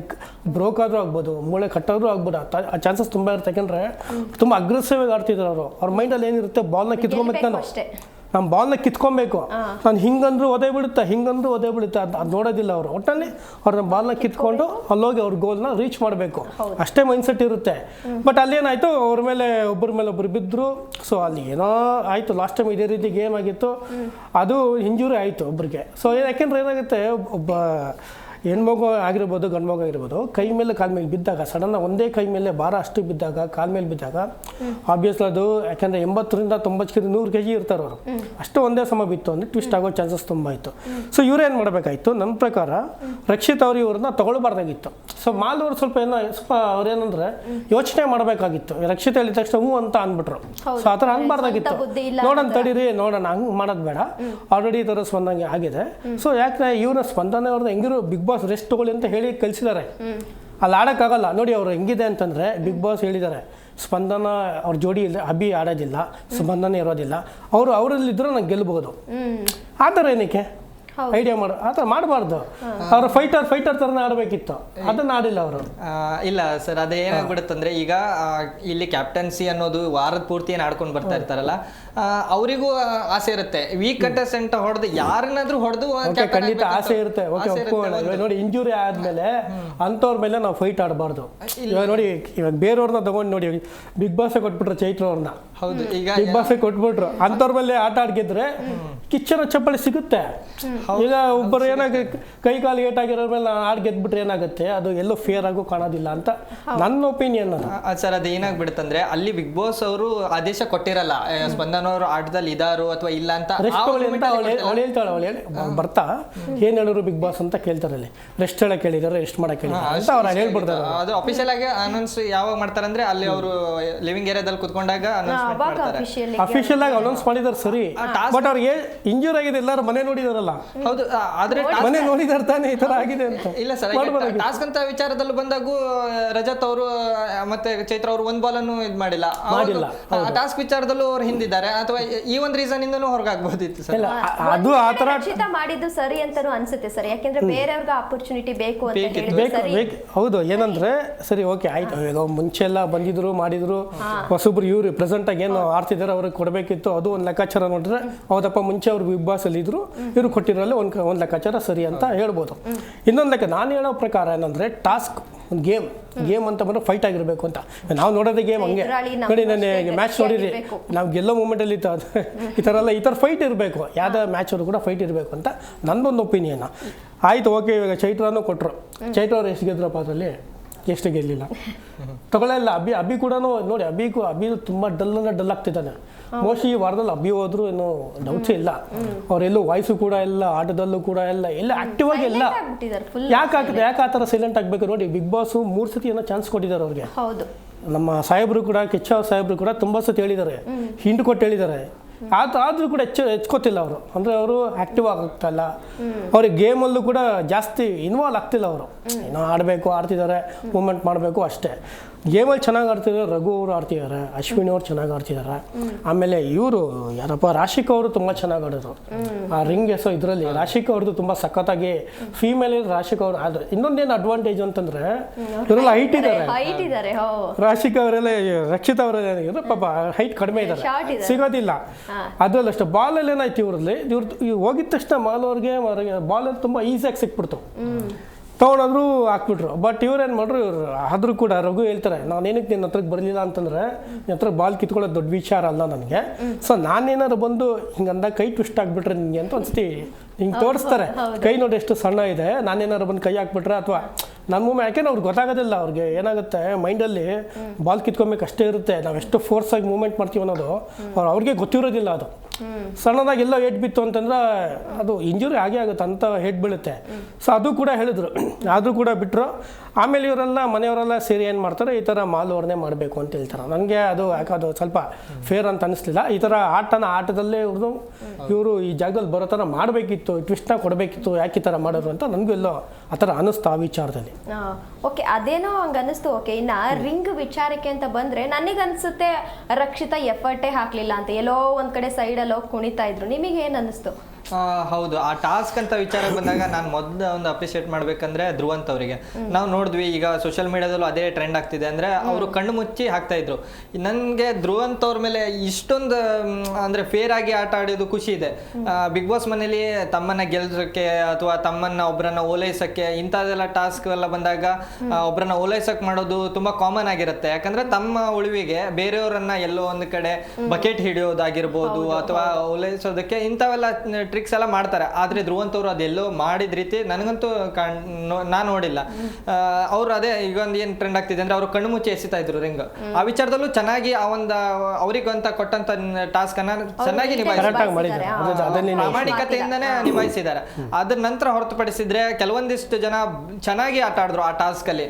ಬ್ರೋಕ್ ಆದರೂ ಆಗ್ಬೋದು ಮೂಳೆ ಕಟ್ಟಾದರೂ ಆಗ್ಬೋದು ಆ ಚಾನ್ಸಸ್ ತುಂಬ ಇರುತ್ತೆ. ಯಾಕೆಂದ್ರೆ ತುಂಬ ಅಗ್ರೆಸಿವ್ ಆಗಿ ಆಡ್ತಿದ್ರು ಅವರು. ಅವ್ರ ಮೈಂಡಲ್ಲಿ ಏನಿರುತ್ತೆ? ಬಾಲ್ನ ಕಿತ್ಕೊಂಬೇಕು ನಾನು ಅಷ್ಟೇ. ನಮ್ಮ ಬಾಲ್ನ ಕಿತ್ಕೊಬೇಕು. ನಾನು ಹಿಂಗಂದ್ರೂ ಒದೇ ಬಿಡುತ್ತೆ ಹಿಂಗಂದ್ರೂ ಒದೇ ಬಿಡುತ್ತೆ ಅದು ಅದು ನೋಡೋದಿಲ್ಲ ಅವರು. ಒಟ್ಟಲ್ಲಿ ಅವ್ರ ಬಾಲ್ನ ಕಿತ್ಕೊಂಡು ಅಲ್ಲೋಗಿ ಅವ್ರ ಗೋಲ್ನ ರೀಚ್ ಮಾಡಬೇಕು. ಅಷ್ಟೇ ಮೈಂಡ್ಸೆಟ್ ಇರುತ್ತೆ. ಬಟ್ ಅಲ್ಲೇನಾಯಿತು ಅವ್ರ ಮೇಲೆ ಒಬ್ಬರ ಮೇಲೆ ಒಬ್ಬರು ಬಿದ್ದರು ಸೊ ಅಲ್ಲಿ ಏನೋ ಆಯಿತು. ಲಾಸ್ಟ್ ಟೈಮ್ ಇದೇ ರೀತಿ ಗೇಮ್ ಆಗಿತ್ತು ಅದು ಇಂಜುರಿ ಆಯಿತು ಒಬ್ರಿಗೆ. ಸೊ ಯಾಕೆಂದ್ರೆ ಏನಾಗುತ್ತೆ ಒಬ್ಬ ಹೆಣ್ಮಗು ಆಗಿರ್ಬೋದು ಗಂಡು ಮಗು ಆಗಿರ್ಬೋದು ಕೈ ಮೇಲೆ ಕಾಲ ಮೇಲೆ ಬಿದ್ದಾಗ ಸಡನ್ ಒಂದೇ ಕೈ ಮೇಲೆ ಭಾರ ಅಷ್ಟು ಬಿದ್ದಾಗ ಕಾಲ ಮೇಲೆ ಬಿದ್ದಾಗ ಆಬ್ವಿಯಸ್ಲಿ ಅದು ಯಾಕಂದ್ರೆ ಎಂಬತ್ತರಿಂದ ತೊಂಬತ್ತು ಕೆ ಜಿ ನೂರು ಕೆ ಜಿ ಇರ್ತಾರೆ ಅವರು. ಅಷ್ಟು ಒಂದೇ ಸಮ ಬಿತ್ತು ಅಂದರೆ ಟ್ವಿಸ್ಟ್ ಆಗೋ ಚಾನ್ಸಸ್ ತುಂಬ ಇತ್ತು. ಸೊ ಇವ್ರೇನು ಮಾಡ್ಬೇಕಾಯ್ತು? ನನ್ನ ಪ್ರಕಾರ ರಕ್ಷಿತ್ ಅವರು ಇವ್ರನ್ನ ತಗೊಳ್ಬಾರ್ದಾಗಿತ್ತು. ಸೊ ಮಾಲ್ ಅವ್ರು ಸ್ವಲ್ಪ ಏನೋ ಸ್ವಲ್ಪ ಅವ್ರೇನಂದ್ರೆ ಯೋಚನೆ ಮಾಡಬೇಕಾಗಿತ್ತು. ರಕ್ಷಿತ ಹೇಳಿದ ತಕ್ಷಣ ಹ್ಞೂ ಅಂತ ಅಂದ್ಬಿಟ್ರು. ಸೊ ಆ ಥರ ಅನ್ಬಾರ್ದಾಗಿತ್ತು ನೋಡೋಣ ತಡೀರಿ ನೋಡೋಣ ಹಂಗೆ ಮಾಡೋದು ಬೇಡ. ಆಲ್ರೆಡಿ ಈ ಥರ ಸ್ಪಂದಂಗೆ ಆಗಿದೆ. ಸೊ ಯಾಕೆ ಇವ್ರ ಸ್ಪಂದನೆ ಅವ್ರದ್ದು ಹೆಂಗಿರೋ ಬಿಗ್ ಬಾಸ್ ರೆಸ್ಟ್ ತಗೊಳ್ಳಿ ಅಂತ ಹೇಳಿ ಕಲಿಸಿದ್ದಾರೆ ಅಲ್ಲಿ ಆಡೋಕ್ಕಾಗಲ್ಲ. ನೋಡಿ ಅವ್ರು ಹೆಂಗಿದೆ ಅಂತಂದರೆ ಬಿಗ್ ಬಾಸ್ ಹೇಳಿದ್ದಾರೆ ಸ್ಪಂದನ ಅವ್ರ ಜೋಡಿ ಇಲ್ಲ ಅಭಿ ಆಡೋದಿಲ್ಲ ಸ್ಪಂದನ ಇರೋದಿಲ್ಲ. ಅವರು ಅವರಲ್ಲಿದ್ದರೂ ನಾನು ಗೆಲ್ಲಬಹುದು ಆ ಥರ ಏನಕ್ಕೆ. ಐಡಿಯಾ ಮಾಡ ಆ ಥರ ಮಾಡಬಾರ್ದು. ಅವರು ಫೈಟರ್ ಫೈಟರ್ ಥರನೇ ಆಡಬೇಕಿತ್ತು. ಅದನ್ನು ಆಡಿಲ್ಲ ಅವರು. ಇಲ್ಲ ಸರ್ ಅದೇ ಏನಾಗ್ಬಿಡುತ್ತಂದ್ರೆ ಈಗ ಆ, ಇಲ್ಲಿ ಕ್ಯಾಪ್ಟನ್ಸಿ ಅನ್ನೋದು ವಾರದ ಪೂರ್ತಿ ಏನು ಆಡ್ಕೊಂಡು ಬರ್ತಾ ಇರ್ತಾರಲ್ಲ ಆ, ಅವರಿಗೂ ಆಸೆ ಇರುತ್ತೆ. ವೀಕ್ ಕಂಟೆಸ್ಟೆಂಟ್ ಹೊಡೆದು ಯಾರನ್ನಾದ್ರೂ ಹೊಡೆದು ಓಕೆ ಖಂಡಿತ ಆಸೆ ಇರುತ್ತೆ. ಓಕೆ ಒಪ್ಕೊಳ್ಳೋಣ ನೋಡಿ ಇಂಜುರಿ ಆದಮೇಲೆ ಅಂಥವ್ರ ಮೇಲೆ ನಾವು ಫೈಟ್ ಆಡಬಾರ್ದು. ಇವಾಗ ನೋಡಿ ಇವಾಗ ಬೇರೆಯವ್ರನ್ನ ತಗೊಂಡು ನೋಡಿ ಬಿಗ್ ಬಾಸ್ ಕೊಟ್ಬಿಟ್ರೆ ಚೈತ್ರ ಅವ್ರನ್ನ. ಹೌದು ಈಗ ಬಿಗ್ ಬಾಸ್ ಕೊಟ್ಬಿಟ್ರು. ಅಂಥವ್ರ ಮೇಲೆ ಆಟ ಆಡ್ಗಿದ್ರೆ ಕಿಚ್ಚನ ಚಪ್ಪಳಿ ಸಿಗುತ್ತೆ. ಈಗ ಒಬ್ಬರು ಏನಾಗ ಕೈ ಕಾಲು ಏಟಾಗಿರೋ ಮೇಲೆ ನಾನು ಆಡ್ ಗೆದ್ಬಿಟ್ರೆ ಏನಾಗುತ್ತೆ? ಅದು ಎಲ್ಲೂ ಫೇರ್ ಆಗು ಕಾಣೋದಿಲ್ಲ ಅಂತ ನನ್ನ ಒಪಿನಿಯನ್ ಅದು. ಸರ್ ಅದು ಏನಾಗ್ಬಿಡುತ್ತಂದ್ರೆ ಅಲ್ಲಿ ಬಿಗ್ ಬಾಸ್ ಅವರು ಆದೇಶ ಕೊಟ್ಟಿರಲ್ಲ. ಆ, ಸ್ಪಂದನ ಅವರು ಆಟದಲ್ಲಿ ಇದಾರು ಅಥವಾ ಇಲ್ಲ ಅಂತ ಅವಳು ಹೇಳ್ತಾಳೆ ಅವಳು ಹೇಳಿ. ಬರ್ತಾ? ಏನ್ ಹೇಳಿದ್ರು ಬಿಗ್ ಬಾಸ್ ಅಂತ ಕೇಳ್ತಾರೆ ಅಲ್ಲಿ. ರೆಸ್ಟ್ ಹೇಳಕ್ ಹೇಳಿದಾರೆ ರೆಸ್ಟ್ ಮಾಡಕ್ ಹೇಳಿದಾರೆ ಅಂತ ಅವ್ರು ಹೇಳ್ಬಿಡ್ತಾರೆ ಅದು ಅಫಿಷಿಯಲ್ ಆಗಿ ಅನೌನ್ಸ್ ಯಾವಾಗ ಮಾಡ್ತಾರೆ ಅಂದ್ರೆ ಅಲ್ಲಿ ಅವರು ಲಿವಿಂಗ್ ಏರಿಯಾದಲ್ಲಿ ಕುತ್ಕೊಂಡಾಗ ಅನೌನ್ಸ್ಮೆಂಟ್ ಅವಾಗ ಅಫಿಷಿಯಲಿ ಅಫಿಷಿಯಲ್ ಆಗಿ ಅನೌನ್ಸ್ ಮಾಡಿದಾರೆ ಸರಿ. ಬಟ್ ಅವ್ರಿಗೆ ಇಂಜೂರ್ ಆಗಿದೆ ಎಲ್ಲಾರು ಮನೆ ನೋಡಿದಾರಲ್ಲ. ಹೌದು ಆದ್ರೆ ಮನೆ ನೋಡಿದಾರೆ ತಾನೇ ಈ ತರ ಆಗಿದೆ ಅಂತ. ಇಲ್ಲ ಸರ್ ಟಾಸ್ಕ್ ಅಂತ ವಿಚಾರದಲ್ಲಿ ಬಂದಾಗೂ ರಜತ್ ಅವರು ಮತ್ತೆ ಚೈತ್ರ ಅವರು ಒಂದ್ ಬಾಲ್ ಅನ್ನು ಇದ್ ಮಾಡಿಲ್ಲ. ಮಾಡಿಲ್ಲ, ಟಾಸ್ಕ್ ವಿಚಾರದಲ್ಲೂ ಅವ್ರು ಹಿಂದಿದ್ದಾರೆ. ಅಥವಾ ಈ ಒಂದ್ ರೀಸನ್ ಇಂದನೂ ಹೊರಗಾಗಬಹುದಿತ್ತು ಸರ್ ಅದು ಆ ತರ ಮಾಡಿದ್ದು ಸರಿ ಅಂತಾನು ಅನ್ಸುತ್ತೆ ಸರ್. ಯಾಕೆಂದ್ರೆ ಬೇರೆಯವ್ರಿಗೆ ಆಪರ್ಚುನಿಟಿ ಬೇಕು ಅಂತ ಹೇಳಿದ್ರು ಹೌದು ಏನಂದ್ರೆ ಸರಿ ಓಕೆ ಆಯ್ತು. ಮುಂಚೆ ಎಲ್ಲ ಬಂದಿದ್ರು ಮಾಡಿದ್ರು ಹೊಸಬ್ರು ಇವ್ರು ಪ್ರೆಸೆಂಟ್ ಏನು ಆಡ್ತಿದ್ದಾರೆ ಅವ್ರಿಗೆ ಕೊಡಬೇಕಿತ್ತು ಅದು ಒಂದು ಲೆಕ್ಕಾಚಾರ ನೋಡಿದ್ರೆ ಹೌದಪ್ಪ ಮುಂಚೆ ಅವ್ರು ಬಿಗ್ ಬಾಸಲ್ಲಿ ಇದ್ರು ಇವ್ರು ಕೊಟ್ಟಿರೋಲ್ಲಿ ಒಂದು ಒಂದು ಲೆಕ್ಕಾಚಾರ ಸರಿ ಅಂತ ಹೇಳ್ಬೋದು. ಇನ್ನೊಂದು ಲೆಕ್ಕ ನಾನು ಹೇಳೋ ಪ್ರಕಾರ ಏನಂದ್ರೆ ಟಾಸ್ಕ್ ಒಂದು ಗೇಮ್ ಗೇಮ್ ಅಂತ ಬಂದ್ರೆ ಫೈಟ್ ಆಗಿರಬೇಕು ಅಂತ. ನಾವು ನೋಡೋದೇ ಗೇಮ್ ಹಂಗೆ. ನೋಡಿ ನಾನು ಮ್ಯಾಚ್ ನೋಡಿರಿ ನಾವು ಗೆಲ್ಲೋ ಮೂಮೆಂಟಲ್ಲಿ ಈ ಥರ ಎಲ್ಲ ಈ ಥರ ಫೈಟ್ ಇರಬೇಕು. ಯಾವುದೇ ಮ್ಯಾಚರು ಕೂಡ ಫೈಟ್ ಇರಬೇಕು ಅಂತ ನನ್ನೊಂದು ಒಪಿನಿಯನ್ ಆಯಿತು ಓಕೆ ಇವಾಗ ಚೈತ್ರನೂ ಕೊಟ್ಟರು ಚೈತ್ರ ಅವ್ರು ಎಷ್ಟು ಗೆದ್ರಪ್ಪ ಅದರಲ್ಲಿ ಎಷ್ಟು ಗೆಲ್ಲಿಲ್ಲ. ತಗೊಳ್ಳಿಲ್ಲ ಅಭಿ ಅಭಿ ಕೂಡ ನೋಡಿ ಅಭಿಗೂ ಅಭಿ ತುಂಬ ಡಲ್ ಅಂದ್ರೆ ಡಲ್ ಆಗ್ತಿದ್ದಾನೆ. ಮೋಸ್ಟ್ಲಿ ಈ ವಾರದಲ್ಲಿ ಅಭಿ ಹೋದ್ರು ಏನು ಡೌಟ್ಸ್ ಇಲ್ಲ. ಅವರೆಲ್ಲೂ ವಾಯ್ಸು ಕೂಡ ಇಲ್ಲ ಆಟದಲ್ಲೂ ಕೂಡ ಇಲ್ಲ ಎಲ್ಲ ಆಕ್ಟಿವ್ ಆಗಿ ಇಲ್ಲ. ಯಾಕೆ ಆಗ್ತದೆ? ಯಾಕೆ ಆ ಥರ ಸೈಲೆಂಟ್ ಆಗಬೇಕು ನೋಡಿ ಬಿಗ್ ಬಾಸು ಮೂರು ಸತಿ ಏನೋ ಚಾನ್ಸ್ ಕೊಟ್ಟಿದ್ದಾರೆ ಅವ್ರಿಗೆ. ಹೌದು. ನಮ್ಮ ಸಾಹೇಬರು ಕೂಡ ಕಿಚ್ಚ ಸಾಹೇಬರು ಕೂಡ ತುಂಬ ಸತಿ ಹೇಳಿದ್ದಾರೆ. ಹಿಂಡ್ ಕೊಟ್ಟು ಹೇಳಿದ್ದಾರೆ. ಆತ ಆದರೂ ಕೂಡ ಹೆಚ್ಚು ಹೆಚ್ಕೋತಿಲ್ಲ ಅವರು. ಅಂದರೆ ಅವರು ಆ್ಯಕ್ಟಿವ್ ಆಗ್ತಲ್ಲ. ಅವ್ರಿಗೆ ಗೇಮಲ್ಲೂ ಕೂಡ ಜಾಸ್ತಿ ಇನ್ವಾಲ್ವ್ ಆಗ್ತಿಲ್ಲ ಅವರು. ಏನೋ ಆಡಬೇಕು ಆಡ್ತಿದ್ದಾರೆ ಮೂಮೆಂಟ್ ಮಾಡಬೇಕು ಅಷ್ಟೇ. ಗೇಮಲ್ಲಿ ಚೆನ್ನಾಗಿ ಆಡ್ತಿದ್ದಾರೆ ರಘು ಅವರು ಆಡ್ತಿದ್ದಾರೆ ಅಶ್ವಿನಿ ಅವ್ರು ಚೆನ್ನಾಗಿ ಆಡ್ತಿದ್ದಾರೆ ಆಮೇಲೆ ಇವರು ಯಾರಪ್ಪ ರಾಶಿಕ್ ಅವರು ತುಂಬ ಚೆನ್ನಾಗಿ ಆಡೋರು ಆ ರಿಂಗ್ ಎಸೋ ಇದರಲ್ಲಿ ರಾಶಿಕ್ ಅವ್ರದ್ದು ತುಂಬ ಸಖತ್ತಾಗಿ ಫೀಮೇಲ್ ರಾಶಿಕ್ ಅವರು. ಆದ್ರೆ ಇನ್ನೊಂದೇನು ಅಡ್ವಾಂಟೇಜ್ ಅಂತಂದ್ರೆ ಇವರೆಲ್ಲ ಹೈಟ್ ಇದ್ದಾರೆ ರಾಶಿಕ್ ಅವರೆಲ್ಲ ರಕ್ಷಿತ್ ಅವರೆಲ್ಲ ಪಾಪ ಹೈಟ್ ಕಡಿಮೆ ಇದ್ದಾರೆ. ಸಿಗೋದಿಲ್ಲ. ಅದರಲ್ಲಷ್ಟು ಬಾಲ್ ಅಲ್ಲಿ ಬಾಲಲ್ಲಿ ಏನಾಯ್ತು ಇವ್ರಲ್ಲಿ ಇವ್ರದ್ದು ಇವ್ ಹೋಗಿದ ತಕ್ಷಣ ಮಾಲ್ ಅವ್ರಿಗೆ ಬಾಲಲ್ಲಿ ತುಂಬ ಈಸಿಯಾಗಿ ಸಿಕ್ಬಿಡ್ತು. ತೊಗೊಂಡೋದ್ರು ಹಾಕ್ಬಿಟ್ರು. ಬಟ್ ಇವ್ರು ಏನು ಮಾಡ್ರು ಇವ್ರು ಆದರೂ ಕೂಡ ರಘು ಹೇಳ್ತಾರೆ ನಾನು ಏನಕ್ಕೆ ನಿನ್ನ ಹತ್ರಕ್ಕೆ ಬರಲಿಲ್ಲ ಅಂತಂದ್ರೆ ನಿನ್ನ ಹತ್ರ ಬಾಲ್ ಕಿತ್ಕೊಳ್ಳೋದು ದೊಡ್ಡ ವಿಚಾರ ಅಲ್ಲ ನನಗೆ. ಸೊ ನಾನೇನಾದ್ರು ಬಂದು ಹಿಂಗಂದ ಕೈ ಟ್ವಿಸ್ಟ್ ಆಗಿಬಿಟ್ರೆ ನಿನಗೆ ಅಂತ ಒಂದ್ಸತಿ ಹಿಂಗೆ ತೋರಿಸ್ತಾರೆ. ಕೈ ನೋಡಿ ಎಷ್ಟು ಸಣ್ಣ ಇದೆ. ನಾನೇನಾದ್ರು ಬಂದು ಕೈ ಹಾಕ್ಬಿಟ್ರೆ ಅಥವಾ ನನ್ನ ಮೂಮೆಂಟ್ ಯಾಕೆಂದ್ರೆ ಅವ್ರಿಗೆ ಗೊತ್ತಾಗೋದಿಲ್ಲ ಅವ್ರಿಗೆ ಏನಾಗುತ್ತೆ, ಮೈಂಡಲ್ಲಿ ಬಾಲ್ ಕಿತ್ಕೊಬೇಕು ಅಷ್ಟೇ ಇರುತ್ತೆ. ನಾವು ಎಷ್ಟು ಫೋರ್ಸ್ ಆಗಿ ಮೂವ್ಮೆಂಟ್ ಮಾಡ್ತೀವಿ ಅನ್ನೋದು ಅವ್ರು ಅವ್ರಿಗೆ ಗೊತ್ತಿರೋದಿಲ್ಲ ಅದು. ಸಣ್ಣದಾಗಿ ಎಲ್ಲೋ ಏಟ್ ಬಿತ್ತು ಅಂತಂದ್ರೆ ಅದು ಇಂಜುರಿ ಆಗೇ ಆಗುತ್ತೆ ಅಂತ ಹೇಟ್ ಬೀಳುತ್ತೆ. ಸೊ ಅದು ಕೂಡ ಹೇಳಿದ್ರು. ಅದು ಕೂಡ ಬಿಟ್ಟರು ಆಮೇಲೆ ಇವರೆಲ್ಲ ಮನೆಯವರೆಲ್ಲ ಸೇರಿ ಏನು ಮಾಡ್ತಾರೆ, ಈ ಥರ ಮಾಲುವರ್ಣೆ ಮಾಡಬೇಕು ಅಂತ ಹೇಳ್ತಾರೆ. ನನಗೆ ಅದು ಯಾಕೆ ಅದು ಸ್ವಲ್ಪ ಫೇರ್ ಅಂತ ಅನಿಸ್ಲಿಲ್ಲ. ಈ ಥರ ಆಟನ ಆಟದಲ್ಲೇ ಇವ್ರದ್ದು ಇವರು ಈ ಜಾಗದಲ್ಲಿ ಬರೋ ಥರ ಮಾಡಬೇಕಿತ್ತು ಟ್ವಿಸ್ಟ್ನ ಕೊಡಬೇಕಿತ್ತು, ಯಾಕೆ ಈ ಥರ ಮಾಡೋರು ಅಂತ ನನಗೂ ಎಲ್ಲೋ ಆ ಥರ ಅನ್ನಿಸ್ತು ಆ ವಿಚಾರದಲ್ಲಿ. ಓಕೆ ಅದೇನೋ ಹಂಗ ಅನ್ನಿಸ್ತು. ಓಕೆ ಇನ್ನ ರಿಂಗ್ ವಿಚಾರಕ್ಕೆ ಅಂತ ಬಂದ್ರೆ ನನಗನ್ಸುತ್ತೆ ರಕ್ಷಿತಾ ಎಫರ್ಟೇ ಹಾಕ್ಲಿಲ್ಲ ಅಂತ. ಎಲ್ಲೋ ಒಂದ್ ಕಡೆ ಸೈಡಲ್ಲಿ ಹೋಗಿ ಕುಣಿತಾ ಇದ್ರು. ನಿಮಗೆ ಏನ್ ಅನಿಸ್ತು ಆ, ಹೌದು. ಆ ಟಾಸ್ಕ್ ಅಂತ ವಿಚಾರ ಬಂದಾಗ ನಾನು ಮೊದಲು ಒಂದು ಅಪ್ರಿಷಿಯೇಟ್ ಮಾಡ್ಬೇಕಂದ್ರೆ ಧ್ರುವಂತ್ ಅವರಿಗೆ. ನಾವು ನೋಡಿದ್ವಿ ಈಗ ಸೋಷಿಯಲ್ ಮೀಡಿಯಾದಲ್ಲೂ ಅದೇ ಟ್ರೆಂಡ್ ಆಗ್ತಿದೆ. ಅಂದ್ರೆ ಅವರು ಕಣ್ಣು ಮುಚ್ಚಿ ಹಾಕ್ತಾ ಇದ್ರು. ನನಗೆ ಧ್ರುವಂತ್ ಅವ್ರ ಮೇಲೆ ಇಷ್ಟೊಂದು ಅಂದ್ರೆ ಫೇರ್ ಆಗಿ ಆಟ ಆಡೋದು ಖುಷಿ ಇದೆ. ಬಿಗ್ ಬಾಸ್ ಮನೇಲಿ ತಮ್ಮನ್ನ ಗೆಲ್ಸೋಕೆ ಅಥವಾ ತಮ್ಮನ್ನ ಒಬ್ಬರನ್ನ ಓಲೈಸಕ್ಕೆ ಇಂಥದೆಲ್ಲ ಟಾಸ್ಕ್ ಎಲ್ಲ ಬಂದಾಗ ಒಬ್ಬರನ್ನ ಓಲೈಸಕ್ ಮಾಡೋದು ತುಂಬಾ ಕಾಮನ್ ಆಗಿರುತ್ತೆ. ಯಾಕಂದ್ರೆ ತಮ್ಮ ಉಳಿವಿಗೆ ಬೇರೆಯವರನ್ನ ಎಲ್ಲೋ ಒಂದು ಕಡೆ ಬಕೆಟ್ ಹಿಡಿಯೋದಾಗಿರ್ಬೋದು ಅಥವಾ ಓಲೈಸೋದಕ್ಕೆ ಇಂಥವೆಲ್ಲ ಟ್ರಿಕ್ಸ್ ಎಲ್ಲ ಮಾಡ್ತಾರೆ. ಆದ್ರೆ ಧ್ರುವಂತವ್ರು ಅವರು ಅದೆಲ್ಲೋ ಮಾಡಿದ ರೀತಿ ನನಗಂತೂ ನಾನು ನೋಡಿಲ್ಲ. ಅವ್ರು ಅದೇ ಈಗ ಒಂದು ಏನ್ ಟ್ರೆಂಡ್ ಆಗ್ತಿದೆ ಅಂದ್ರೆ ಅವರು ಕಣ್ಣು ಮುಚ್ಚಿ ಎಸಿತಾ ಇದ್ರು ರಿಂಗ್ ಆ ವಿಚಾರದಲ್ಲೂ ಚೆನ್ನಾಗಿ ಆ ಒಂದು ಅವರಿಗಂತ ಕೊಟ್ಟಂತ ಟಾಸ್ಕ್ ಅನ್ನ ಚೆನ್ನಾಗಿ ಪ್ರಾಮಾಣಿಕತೆಯಿಂದನೇ ನಿಭಾಯಿಸಿದ್ದಾರೆ. ಅದ್ರ ನಂತರ ಹೊರತುಪಡಿಸಿದ್ರೆ ಕೆಲವೊಂದಿಷ್ಟು ಜನ ಚೆನ್ನಾಗಿ ಆಟ ಆಡಿದ್ರು ಆ ಟಾಸ್ಕ್ ಅಲ್ಲಿ.